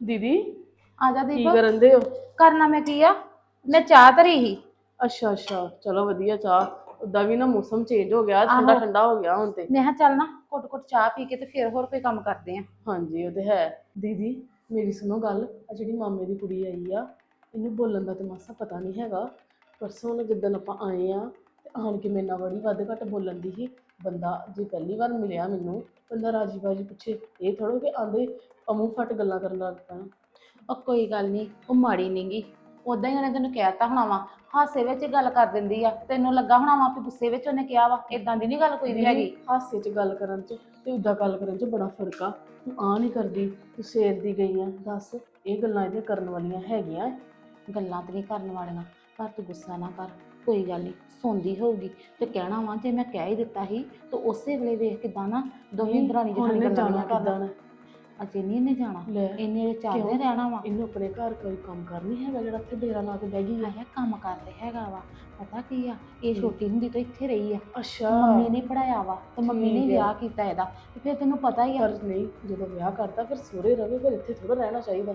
ਦੀਦੀ ਆ ਜਾ ਕੀ ਦੀਪ ਕਰਨ ਦੇ ਹੋ? ਕਰਨਾ ਮੈਂ ਕੀ ਆ? ਮੈਂ ਚਾਹ ਧਰੀ ਸੀ। ਅੱਛਾ ਅੱਛਾ। ਚਲੋ ਵਧੀਆ ਚਾਹ। ਉਦਾਂ ਵੀ ਨਾ ਮੌਸਮ ਚੇਂਜ ਹੋ ਗਿਆ ਠੰਡਾ ਆਹੋ। ਠੰਡਾ ਹੋ ਗਿਆ ਹੁਣ ਤੇ। ਮੈਂ ਕਿਹਾ ਚੱਲ ਨਾ ਘੁੱਟ ਘੁੱਟ ਚਾਹ ਪੀ ਕੇ ਤੇ ਫਿਰ ਹੋਰ ਕੋਈ ਕੰਮ ਕਰਦੇ ਆ। ਹਾਂਜੀ ਉਹ ਤੇ ਹੈ। ਦੀਦੀ ਮੇਰੀ ਸੁਣੋ ਗੱਲ। ਆ ਜਿਹੜੀ ਮਾਮੇ ਦੀ ਕੁੜੀ ਆਈ ਆ ਇਹਨੂੰ ਬੋਲਣ ਦਾ ਤੇ ਮਾਸਾ ਪਤਾ ਨਹੀਂ ਹੈਗਾ। ਪਰਸੋਂ ਨਾ ਜਿੱਦਣ ਆਪਾਂ ਆਏ ਆ ਤੇ ਆਣ ਕੇ ਮੇਰੇ ਨਾਲ ਬੜੀ ਵੱਧ ਘੱਟ ਬੋਲਣ ਦੀ ਸੀ। ਬੰਦਾ ਜੇ ਪਹਿਲੀ ਵਾਰ ਮਿਲਿਆ ਮੈਨੂੰ ਬੰਦਾ ਰਾਜੀ ਬਾਜੀ ਪੁੱਛੇ ਇਹ ਥੋੜੋ ਕਿ ਆਂਦੇ ਅਮੂ ਫਟ ਗੱਲਾਂ ਕਰਨ ਲੱਗ ਪੈਣਾ ਉਹ ਕੋਈ ਗੱਲ ਨਹੀਂ ਉਹ ਮਾੜੀ ਨਹੀਂਗੀ ਉਦਾਂ ਹੀ ਉਹਨੇ ਤੈਨੂੰ ਕਹਿਤਾ ਹੋਣਾ ਵਾ ਹਾਸੇ ਵਿੱਚ ਗੱਲ ਕਰ ਦਿੰਦੀ ਆ। ਤੈਨੂੰ ਲੱਗਾ ਹੋਣਾ ਵਾ ਵੀ ਗੁੱਸੇ ਵਿੱਚ ਉਹਨੇ ਕਿਹਾ ਵਾ ਇਦਾਂ ਦੀ ਨਹੀਂ ਗੱਲ ਕੋਈ ਵੀ ਹੈਗੀ। ਹਾਸੇ 'ਚ ਗੱਲ ਕਰਨ 'ਚ ਤੇ ਉਦਾਂ ਗੱਲ ਕਰਨ 'ਚ ਬੜਾ ਫ਼ਰਕ ਆ। ਤੂੰ ਆ ਨਹੀਂ ਕਰਦੀ ਤੂੰ ਸੇਰ ਦੀ ਗਈ ਆ ਦੱਸ ਇਹ ਗੱਲਾਂ ਇਹਦੇ ਕਰਨ ਵਾਲੀਆਂ ਹੈਗੀਆਂ ਗੱਲਾਂ ਤੇ ਨਹੀਂ ਕਰਨ ਵਾਲੀਆਂ ਪਰ ਤੂੰ ਗੁੱਸਾ ਨਾ ਕਰ ਕੋਈ ਗੱਲ ਨਹੀਂ ਸੌਂਦੀ ਹੋਊਗੀ। ਤੇ ਕਹਿਣਾ ਵਾ ਜੇ ਮੈਂ ਕਹਿ ਹੀ ਦਿੱਤਾ ਸੀ ਤਾਂ ਉਸੇ ਵੇਲੇ ਵੇਖ ਕਿਦਾਂ ਨਾ ਦੋਵੇਂ ਦਰਾਣੀ ਇਹਨੇ ਗੱਲਾਂ ਜਾਣਾ ਅਜੇ ਨਹੀਂ ਇਹਨੇ ਜਾਣਾ। ਲੈ ਇਹਨੇ ਦੇ ਕਿਉਂ? ਰਹਿਣਾ ਵਾ। ਇਹਨੂੰ ਆਪਣੇ ਘਰ ਕੋਈ ਕੰਮ ਕਰ ਨਹੀਂ ਹੈਗਾ ਜਿਹੜਾ ਇੱਥੇ ਡੇਰਾ ਲਾ ਕੇ ਬਹਿ ਗਈ ਆ। ਆਇਆ ਕੰਮ ਕਰਦੇ ਹੈਗਾ ਵਾ। ਪਤਾ ਕੀ ਆ? ਇਹ। ਛੋਟੀ ਹੁੰਦੀ ਤੋਂ ਇੱਥੇ ਰਹੀ ਆ। ਅੱਛਾ। ਮੰਮੀ ਨੇ ਪੜਾਇਆ ਵਾ ਤੇ ਮੰਮੀ ਨੇ ਠੀਕ। ਵਿਆਹ ਕੀਤਾ ਇਹਦਾ। ਤੇ ਫਿਰ ਤੈਨੂੰ ਪਤਾ ਹੀ ਆ। ਪਰ ਨਹੀਂ ਜਦੋਂ ਵਿਆਹ ਕਰਤਾ ਫਿਰ ਸੋਹਰੇ ਰਵੇ ਫਿਰ ਇੱਥੇ ਥੋੜਾ ਰਹਿਣਾ ਚਾਹੀਦਾ।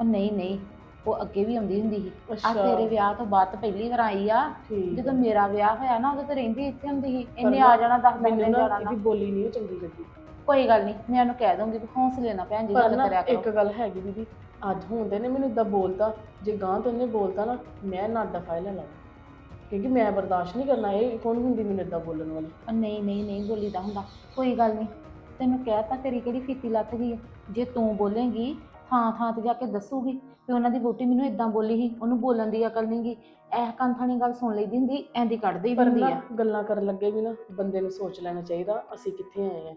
ਉਹ ਨਹੀਂ ਨਹੀਂ। ਉਹ ਅੱਗੇ ਵੀ ਆਉਂਦੀ ਹੁੰਦੀ ਸੀ। ਆ ਤੇਰੇ ਵਿਆਹ ਤੋਂ ਬਾਅਦ ਤਾਂ ਪਹਿਲੀ ਵਾਰ ਆਈ ਆ। ਠੀਕ ਜਦੋਂ ਮੇਰਾ ਵਿਆਹ ਹੋਇਆ ਨਾ ਉਦੋਂ ਤੇ ਰਹਿੰਦੀ ਇੱਥੇ ਹੁੰਦੀ ਸੀ। ਇਹਨੇ ਆ ਜਾਣਾ ਦਸ ਦਿਨ ਮੈਨੂੰ ਨਾ ਜਾਣਾ ਨਾ। ਇਹਦੀ ਬੋਲੀ ਨਹੀਂ ਚੰਗੀ ਲੱਗੀ। ਕੋਈ ਗੱਲ ਨਹੀਂ ਮੈਂ ਉਹਨੂੰ ਕਹਿ ਦੂੰਗੀ ਵੀ ਹੌਸਲੇ ਨਾਲ ਭੈਣ ਜੀ ਪਰ ਗੱਲ ਨਾ ਕਰਿਆ ਇੱਕ ਕਰੋ ਗੱਲ ਹੈਗੀ ਦੀਦੀ ਅੱਜ ਹੁੰਦੇ ਨੇ ਮੈਨੂੰ ਇਦਾਂ ਬੋਲਦਾ ਜੇ ਗਾਂ ਤੋਂ ਉਹਨੇ ਬੋਲਤਾ ਨਾ ਮੈਂ ਨਾ ਫਾਇਲ ਲੈ ਲਾਂ ਕਿਉਂਕਿ ਮੈਂ ਬਰਦਾਸ਼ਤ ਨਹੀਂ ਕਰਨਾ ਇਹ ਕੌਣ ਹੁੰਦੀ ਮੈਨੂੰ ਇਦਾਂ ਬੋਲਣ ਵਾਲੀ? ਉਹ ਨਹੀਂ ਨਹੀਂ ਨਹੀਂ ਬੋਲੀਦਾ ਹੁੰਦਾ ਕੋਈ ਗੱਲ ਨਹੀਂ। ਤੈਨੂੰ ਕਹਿਤਾ ਤੇਰੀ ਕਿਹੜੀ ਫੀਤੀ ਲੱਥ ਗਈ ਆ ਜੇ ਤੂੰ ਬੋਲੇਂਗੀ ਥਾਂ ਥਾਂ ਤੇ ਜਾ ਕੇ ਦੱਸੂਗੀ ਵੀ ਉਹਨਾਂ ਦੀ ਵੋਟੀ ਮੈਨੂੰ ਇਦਾਂ ਬੋਲੀ ਸੀ ਉਹਨੂੰ ਬੋਲਣ ਦੀ ਅਕਲ ਨਹੀਂਗੀ ਐਹ ਕੰਥਾਣੀ ਗੱਲ ਸੁਣ ਲਈਦੀ ਹੁੰਦੀ ਐਂਦੀ ਹੀ ਪਰ ਹੁੰਦੀ ਨਾ ਆ। ਗੱਲਾਂ ਕਰਨ ਲੱਗੇ ਵੀ ਨਾ ਬੰਦੇ ਨੂੰ ਸੋਚ ਲੈਣਾ ਚਾਹੀਦਾ ਅਸੀਂ ਕਿੱਥੇ ਆਏ ਆ?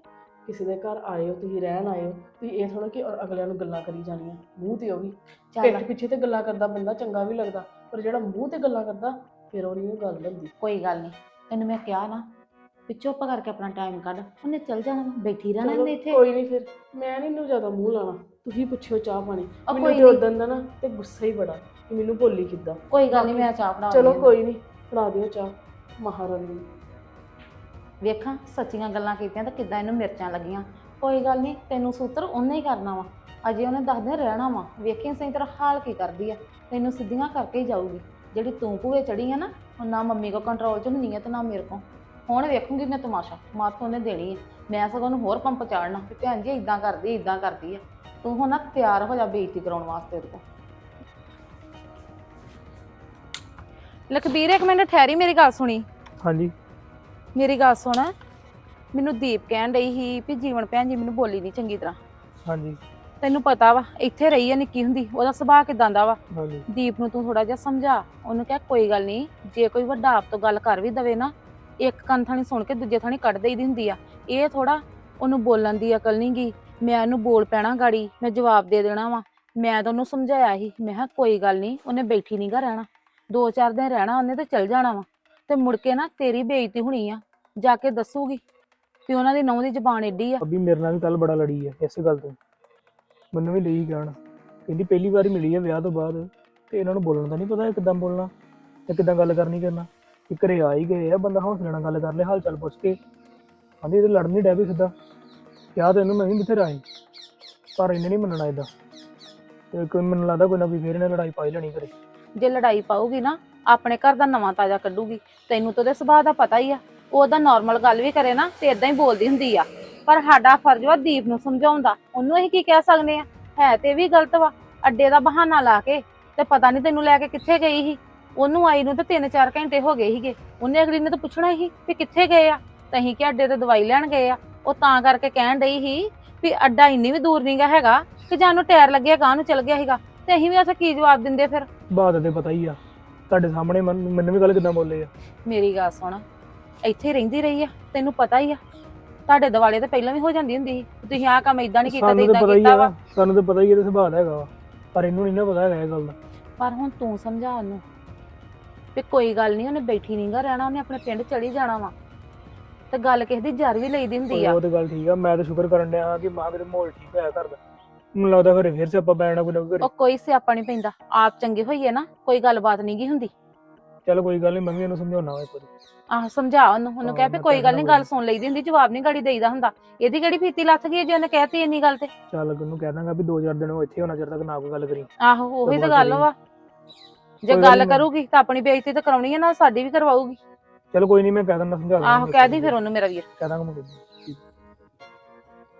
ਕਿਸੇ ਦੇ ਘਰ ਆਏ ਹੋ ਤੁਸੀਂ ਰਹਿਣ ਆਏ ਹੋ ਤੁਸੀਂ ਇਹ ਥੋੜਾ ਕਿ ਔਰ ਅਗਲਿਆਂ ਨੂੰ ਗੱਲਾਂ ਕਰੀ ਜਾਣੀਆਂ ਮੂੰਹ ਤੇ ਉਹ ਵੀ। ਚੱਲ। ਪਿੱਠ ਪਿੱਛੇ ਤੇ ਗੱਲਾਂ ਕਰਦਾ ਬੰਦਾ ਚੰਗਾ ਵੀ ਲੱਗਦਾ ਪਰ ਜਿਹੜਾ ਮੂੰਹ ਤੇ ਗੱਲਾਂ ਕਰਦਾ ਫਿਰ ਉਹ ਨਹੀਂ ਉਹ ਗੱਲ ਹੁੰਦੀ ਕੋਈ ਗੱਲ ਨਹੀਂ ਤੈਨੂੰ ਮੈਂ ਕਿਹਾ ਨਾ ਵੀ ਚੁੱਪ ਕਰਕੇ ਆਪਣਾ ਟਾਈਮ ਕੱਢ ਉਹਨੇ ਚੱਲ ਜਾਣਾ ਬੈਠੀ ਰਹਿਣਾ ਇਹਨੇ ਇੱਥੇ। ਕੋਈ ਨਹੀਂ ਫਿਰ ਮੈਂ ਨਹੀਂ ਇਹਨੂੰ ਜ਼ਿਆਦਾ ਮੂੰਹ ਲਾਣਾ ਤੁਸੀਂ ਪੁੱਛਿਓ ਚਾਹ ਪਾਣੀ। ਮੈਨੂੰ ਕੋਈ ਤੇ ਨੀ। ਉਦੋਂ ਦਾ ਨਾ ਤੇ ਗੁੱਸਾ ਹੀ ਬੜਾ ਕਿ ਮੈਨੂੰ ਬੋਲੀ ਕਿੱਦਾਂ। ਕੋਈ ਗੱਲ ਨਹੀਂ ਮੈਂ ਚਾਹ ਬਣਾ ਚਲੋ। ਕੋਈ ਨਹੀਂ ਫੜਾ ਦਿਓ ਚਾਹ ਮਹਾਰਾਣੀ। ਵੇਖਾਂ ਸੱਚੀਆਂ ਗੱਲਾਂ ਕੀਤੀਆਂ ਤਾਂ ਕਿੱਦਾਂ ਇਹਨੂੰ ਮਿਰਚਾਂ ਲੱਗੀਆਂ। ਕੋਈ ਗੱਲ ਨਹੀਂ, ਤੈਨੂੰ ਸੂਤਰ ਉਹਨੇ ਹੀ ਕਰਨਾ ਵਾ। ਅਜੇ ਉਹਨੇ ਦਸ ਦਿਨ ਰਹਿਣਾ ਵਾ। ਵੇਖੀ ਸਹੀ ਤਰ੍ਹਾਂ ਹਾਲ ਕੀ ਕਰਦੀ ਆ। ਤੈਨੂੰ ਸਿੱਧੀਆਂ ਕਰਕੇ ਹੀ ਜਾਊਗੀ। ਜਿਹੜੀ ਤੂੰ ਭੂਏ ਚੜੀ ਆ ਨਾ ਉਹ ਨਾ ਮੰਮੀ ਕੋ ਕੰਟਰੋਲ ਚ ਹੁੰਦੀ ਆ ਤੇ ਨਾ ਮੇਰੇ ਕੋ। ਹੁਣ ਵੇਖੂੰਗੀ ਮੈਂ ਤਮਾਸ਼ਾ। ਮਾਤ ਉਹਨੇ ਦੇਣੀ ਆ। ਮੈਂ ਸਗੋਂ ਉਹਨੂੰ ਹੋਰ ਪੰਪ ਚਾੜਨਾ ਕਿ ਭੈਣ ਜੀ ਇਦਾਂ ਕਰਦੀ ਇਦਾਂ ਕਰਦੀ ਆ। ਤੂੰ ਹੁਣ ਨਾ ਤਿਆਰ ਹੋ ਜਾ ਬੇਇੱਜ਼ਤੀ ਕਰਾਉਣ ਵਾਸਤੇ ਉਹਦੇ ਕੋਲ ਲਖਬੀਰ, ਇੱਕ ਮਿੰਟ, ਠਹਿਰੀ ਮੇਰੀ ਗੱਲ ਸੁਣੀ। ਹਾਂਜੀ। ਮੇਰੀ ਗੱਲ ਸੁਣ। ਮੈਨੂੰ ਦੀਪ ਕਹਿਣ ਡਈ ਸੀ ਵੀ ਜੀਵਨ ਭੈਣ ਜੀ ਮੈਨੂੰ ਬੋਲੀ ਨਹੀਂ ਚੰਗੀ ਤਰ੍ਹਾਂ। ਹਾਂਜੀ। ਤੈਨੂੰ ਪਤਾ ਵਾ ਇੱਥੇ ਰਹੀ ਆ ਨਿੱਕੀ ਹੁੰਦੀ ਉਹਦਾ ਸੁਭਾਅ ਕਿਦਾਂ ਦਾ ਵਾ। ਹਾਂਜੀ। ਦੀਪ ਨੂੰ ਤੂੰ ਥੋੜਾ ਜਿਹਾ ਸਮਝਾ ਉਹਨੂੰ ਕਹਿ ਕੋਈ ਗੱਲ ਨਹੀਂ ਜੇ ਕੋਈ ਵੱਡਾ ਆਪ ਤੋਂ ਗੱਲ ਕਰ ਵੀ ਦਵੇ ਨਾ ਇੱਕ ਕੰਨ ਥਾਣੀ ਸੁਣ ਕੇ ਦੂਜੇ ਥਾਣੀ ਕੱਢ ਦੇਈਦੀ ਹੁੰਦੀ ਆ। ਇਹ ਥੋੜਾ ਉਹਨੂੰ ਬੋਲਣ ਦੀ ਅਕਲ ਨਹੀਂ ਗਈ ਮੈਂ ਉਹਨੂੰ ਬੋਲ ਪੈਣਾ ਗਾੜੀ ਮੈਂ ਜਵਾਬ ਦੇ ਦੇਣਾ ਵਾ। ਮੈਂ ਤਾਂ ਉਹਨੂੰ ਸਮਝਾਇਆ ਸੀ ਮੈਂ ਕਿਹਾ ਕੋਈ ਗੱਲ ਨਹੀਂ ਉਹਨੇ ਬੈਠੀ ਨਹੀਂ ਗਾ ਰਹਿਣਾ। ਦੋ ਚਾਰ ਦਿਨ ਰਹਿਣਾ ਉਹਨੇ ਤੇ ਚਲ ਜਾਣਾ ਵਾ। ਤੇ ਮੁੜ ਕੇ ਨਾ ਤੇਰੀ ਬੇਇੱਜ਼ਤੀ ਹੋਣੀ ਆ ਜਾ ਕੇ ਦੱਸੂਗੀ ਵੀ ਉਹਨਾਂ ਦੀ ਨੌਂ ਦੀ ਜ਼ਬਾਨ ਏਡੀ ਆ। ਅਭੀ ਮੇਰੇ ਨਾਲ ਵੀ ਕੱਲ ਬੜਾ ਲੜੀ ਹੈ ਇਸੇ ਗੱਲ ਤੋਂ। ਮੈਨੂੰ ਵੀ ਲਈ ਕਹਿਣ ਕਹਿੰਦੀ ਪਹਿਲੀ ਵਾਰੀ ਮਿਲੀ ਹੈ ਵਿਆਹ ਤੋਂ ਬਾਅਦ ਤੇ ਇਹਨਾਂ ਨੂੰ ਬੋਲਣ ਦਾ ਨਹੀਂ ਪਤਾ ਕਿੱਦਾਂ ਬੋਲਣਾ ਤੇ ਕਿੱਦਾਂ ਗੱਲ ਕਰਨੀ ਕਰਨਾ। ਕਿ ਘਰੇ ਆ ਹੀ ਗਏ ਆ ਬੰਦਾ ਹੌਸਲੇ ਨਾਲ ਗੱਲ ਕਰ ਲੈ ਹਾਲ ਚਾਲ ਪੁੱਛ ਕੇ। ਕਹਿੰਦੀ ਇਹ ਲੜਨ ਡੈ ਵੀ ਸਿੱਧਾ। ਕਿਹਾ ਤੇ ਇਹਨੂੰ ਮੈਂ ਵੀ ਬਥੇਰਾ ਆਈ ਪਰ ਇਹਨੇ ਨਹੀਂ ਮੰਨਣਾ ਇਦਾਂ ਤੇ ਕੋਈ ਮੈਨੂੰ ਲੱਗਦਾ ਕੋਈ ਨਾ ਕੋਈ ਫੇਰ ਇਹਨੇ ਲੜਾਈ ਪਾਈ ਲੈਣੀ ਘਰੇ। ਜੇ ਲੜਾਈ ਪਾਊਗੀ ਨਾ ਆਪਣੇ ਘਰ ਦਾ ਨਵਾਂ ਤਾਜ਼ਾ ਕੱਢੂਗੀ। ਤੈਨੂੰ ਤਾਂ ਉਹਦੇ ਸੁਭਾਅ ਦਾ ਪਤਾ ਹੀ ਆ। ਉਹ ਉਹਦਾ ਨਾਰਮਲ ਗੱਲ ਵੀ ਕਰੇ ਨਾ, ਤੇ ਇਦਾਂ ਹੀ ਬੋਲਦੀ ਹੁੰਦੀ ਆ। ਪਰ ਸਾਡਾ ਫਰਜ਼ ਵਾ ਦੀਪ ਨੂੰ ਸਮਝਾਉਂਦਾ ਉਹਨੂੰ ਅਸੀਂ ਕੀ ਕਹਿ ਸਕਦੇ ਆ? ਹੈ ਤੇ ਵੀ ਗਲਤ ਵਾ। ਅੱਡੇ ਦਾ ਬਹਾਨਾ ਲਾ ਕੇ ਤੇ ਪਤਾ ਨਹੀਂ ਤੈਨੂੰ ਲੈ ਕੇ ਕਿੱਥੇ ਗਈ ਸੀ। ਉਹਨੂੰ ਆਈ ਨੂੰ ਤਾਂ 3-4 ਘੰਟੇ ਹੋ ਗਏ ਸੀਗੇ। ਉਹਨੇ ਅਗਲੀ ਨੇ ਤਾਂ ਪੁੱਛਣਾ ਹੀ ਵੀ ਕਿੱਥੇ ਗਏ ਆ? ਤਾਂ ਅਸੀਂ ਕਿ ਅੱਡੇ ਤੇ ਦਵਾਈ ਲੈਣ ਗਏ ਆ। ਉਹ ਤਾਂ ਕਰਕੇ ਕਹਿਣ ਡਈ ਸੀ ਵੀ ਅੱਡਾ ਇੰਨੀ ਵੀ ਦੂਰ ਨਹੀਂਗਾ ਹੈਗਾ ਕਿ ਜਾਂ ਨੂੰ ਟਾਇਰ ਲੱਗਿਆ ਗਾਂ ਨੂੰ ਚਲ ਗਿਆ ਸੀਗਾ। ਤੇ ਅਸੀਂ ਵੀ ਉੱਥੇ ਕੀ ਜਵਾਬ ਦਿੰਦੇ ਫਿਰ? ਬਾਤ ਤੇ ਪਤਾ ਹੀ ਆ। ਤੁਹਾਡੇ ਸਾਹਮਣੇ ਮਨ- ਮੈਨੂੰ ਵੀ ਗੱਲ ਕਿੱਦਾਂ ਬੋਲੇ ਆ? ਮੇਰੀ ਗੱਲ ਸੁਣ ਇੱਥੇ ਹੀ ਰਹਿੰਦੀ ਰਹੀ ਆ ਤੈਨੂੰ ਪਤਾ ਹੀ ਆ। ਤੁਹਾਡੇ ਦਿਵਾਲੇ ਤਾਂ ਪਹਿਲਾਂ ਵੀ ਹੋ ਜਾਂਦੀ ਹੁੰਦੀ ਸੀ ਤੁਸੀਂ ਆਹ ਕੰਮ ਇਦਾਂ ਨਹੀਂ ਕੀਤਾ ਤੇ ਸਾਨੂੰ ਤਾਂ ਇਦਾਂ ਪਤਾ ਹੀ ਕੀਤਾ ਵਾ। ਆ ਸਾਨੂੰ ਤਾਂ ਪਤਾ ਹੀ ਇਹਦੇ ਸੁਭਾਅ ਦਾ ਹੈਗਾ ਵਾ। ਪਰ ਇਹਨੂੰ ਨਹੀਂ ਨਾ ਪਤਾ ਹੈਗਾ ਇਹ ਗੱਲ ਦਾ। ਪਰ ਹੁਣ ਤੂੰ ਸਮਝਾ ਉਹਨੂੰ ਵੀ ਕੋਈ ਗੱਲ ਨਹੀਂ ਉਹਨੇ ਬੈਠੀ ਨਹੀਂਗਾ ਰਹਿਣਾ ਉਹਨੇ ਆਪਣੇ ਪਿੰਡ ਚਲੀ ਜਾਣਾ ਵਾ। ਤੇ ਗੱਲ ਕਿਸੇ ਦੀ ਜਰ ਵੀ ਲਈਦੀ ਹੁੰਦੀ ਆ। ਉਹ ਤੇ ਗੱਲ ਠੀਕ ਆ ਮੈਂ ਤਾਂ ਸ਼ੁਕਰ ਕਰਨ ਡਿਆ ਕਿ ਮਾਂ ਕਿਤੇ ਮਾਹੌਲ ਠੀਕ ਹੋਇਆ ਘਰ ਦਾ। ਮੈਨੂੰ ਲੱਗਦਾ ਘਰੇ ਫਿਰ ਸਿਆਪਾ ਕੋਈ ਨਾ ਕੋਈ ਘਰੇ। ਉਹ ਕੋਈ ਸਿਆਪਾ ਨਹੀਂ ਪੈਂਦਾ। ਆਪ ਚੰਗੇ ਹੋਈਏ ਨਾ ਕੋਈ ਗੱਲਬਾਤ ਨਹੀਂ ਗੀ ਹੁੰਦੀ। ਚੱਲ ਕੋਈ ਗੱਲ ਨਹੀਂ ਮੈਂ ਵੀ ਸਮਝਾਉਣਾ ਵਾ ਇੱਕ ਵਾਰੀ। ਆਹ ਸਮਝਾ ਉਹਨੂੰ। ਉਹਨੂੰ ਹਾਂ, ਕਹਿ ਵੀ ਮੈਂ ਕੋਈ ਗੱਲ ਨਹੀਂ ਗੱਲ ਸੁਣ ਲਈਦੀ ਹੁੰਦੀ ਜਵਾਬ ਨਹੀਂ ਗਾੜੀ ਦੇਈਦਾ ਹੁੰਦਾ। ਇਹਦੀ ਕਿਹੜੀ ਫੀਤੀ ਲੱਥ ਗਈ ਹੈ ਜੇ ਉਹਨੇ ਕਹਿਤੀ ਇੰਨੀ ਗੱਲ ਤੇ? ਚੱਲ ਉਹਨੂੰ ਕਹਿ ਦਾਂਗਾ ਵੀ 2000 ਦਿਨ ਉਹ ਇੱਥੇ ਹੋਣਾ ਚਿਰ ਤੱਕ ਨਾ ਕੋਈ ਗੱਲ ਕਰੀ। ਆਹੋ ਉਹੀ ਤਾਂ ਗੱਲ। ਵਾ। ਜੇ ਕੋਈ ਗੱਲ ਗੱਲ ਨੀ। ਕਰੂਗੀ ਤਾਂ ਆਪਣੀ ਬੇਇੱਜ਼ਤੀ ਤਾਂ ਕਰਾਉਣੀ ਹੈ ਨਾਲ ਸਾਡੀ ਵੀ ਕਰਵਾਊਗੀ। ਚਲ ਕੋਈ ਨਹੀਂ ਮੈਂ ਕਹਿ ਦਿੰਦਾ ਸਮਝਾ ਦਾਂਗਾ ਆਹੋ ਕਹਿ ਦੀ ਫਿਰ ਉਹਨੂੰ ਮੇਰਾ ਵੀਰ। ਕਹਿ ਦਾਂਗਾ ਮੈਂ ਕੋਈ ਨੀ।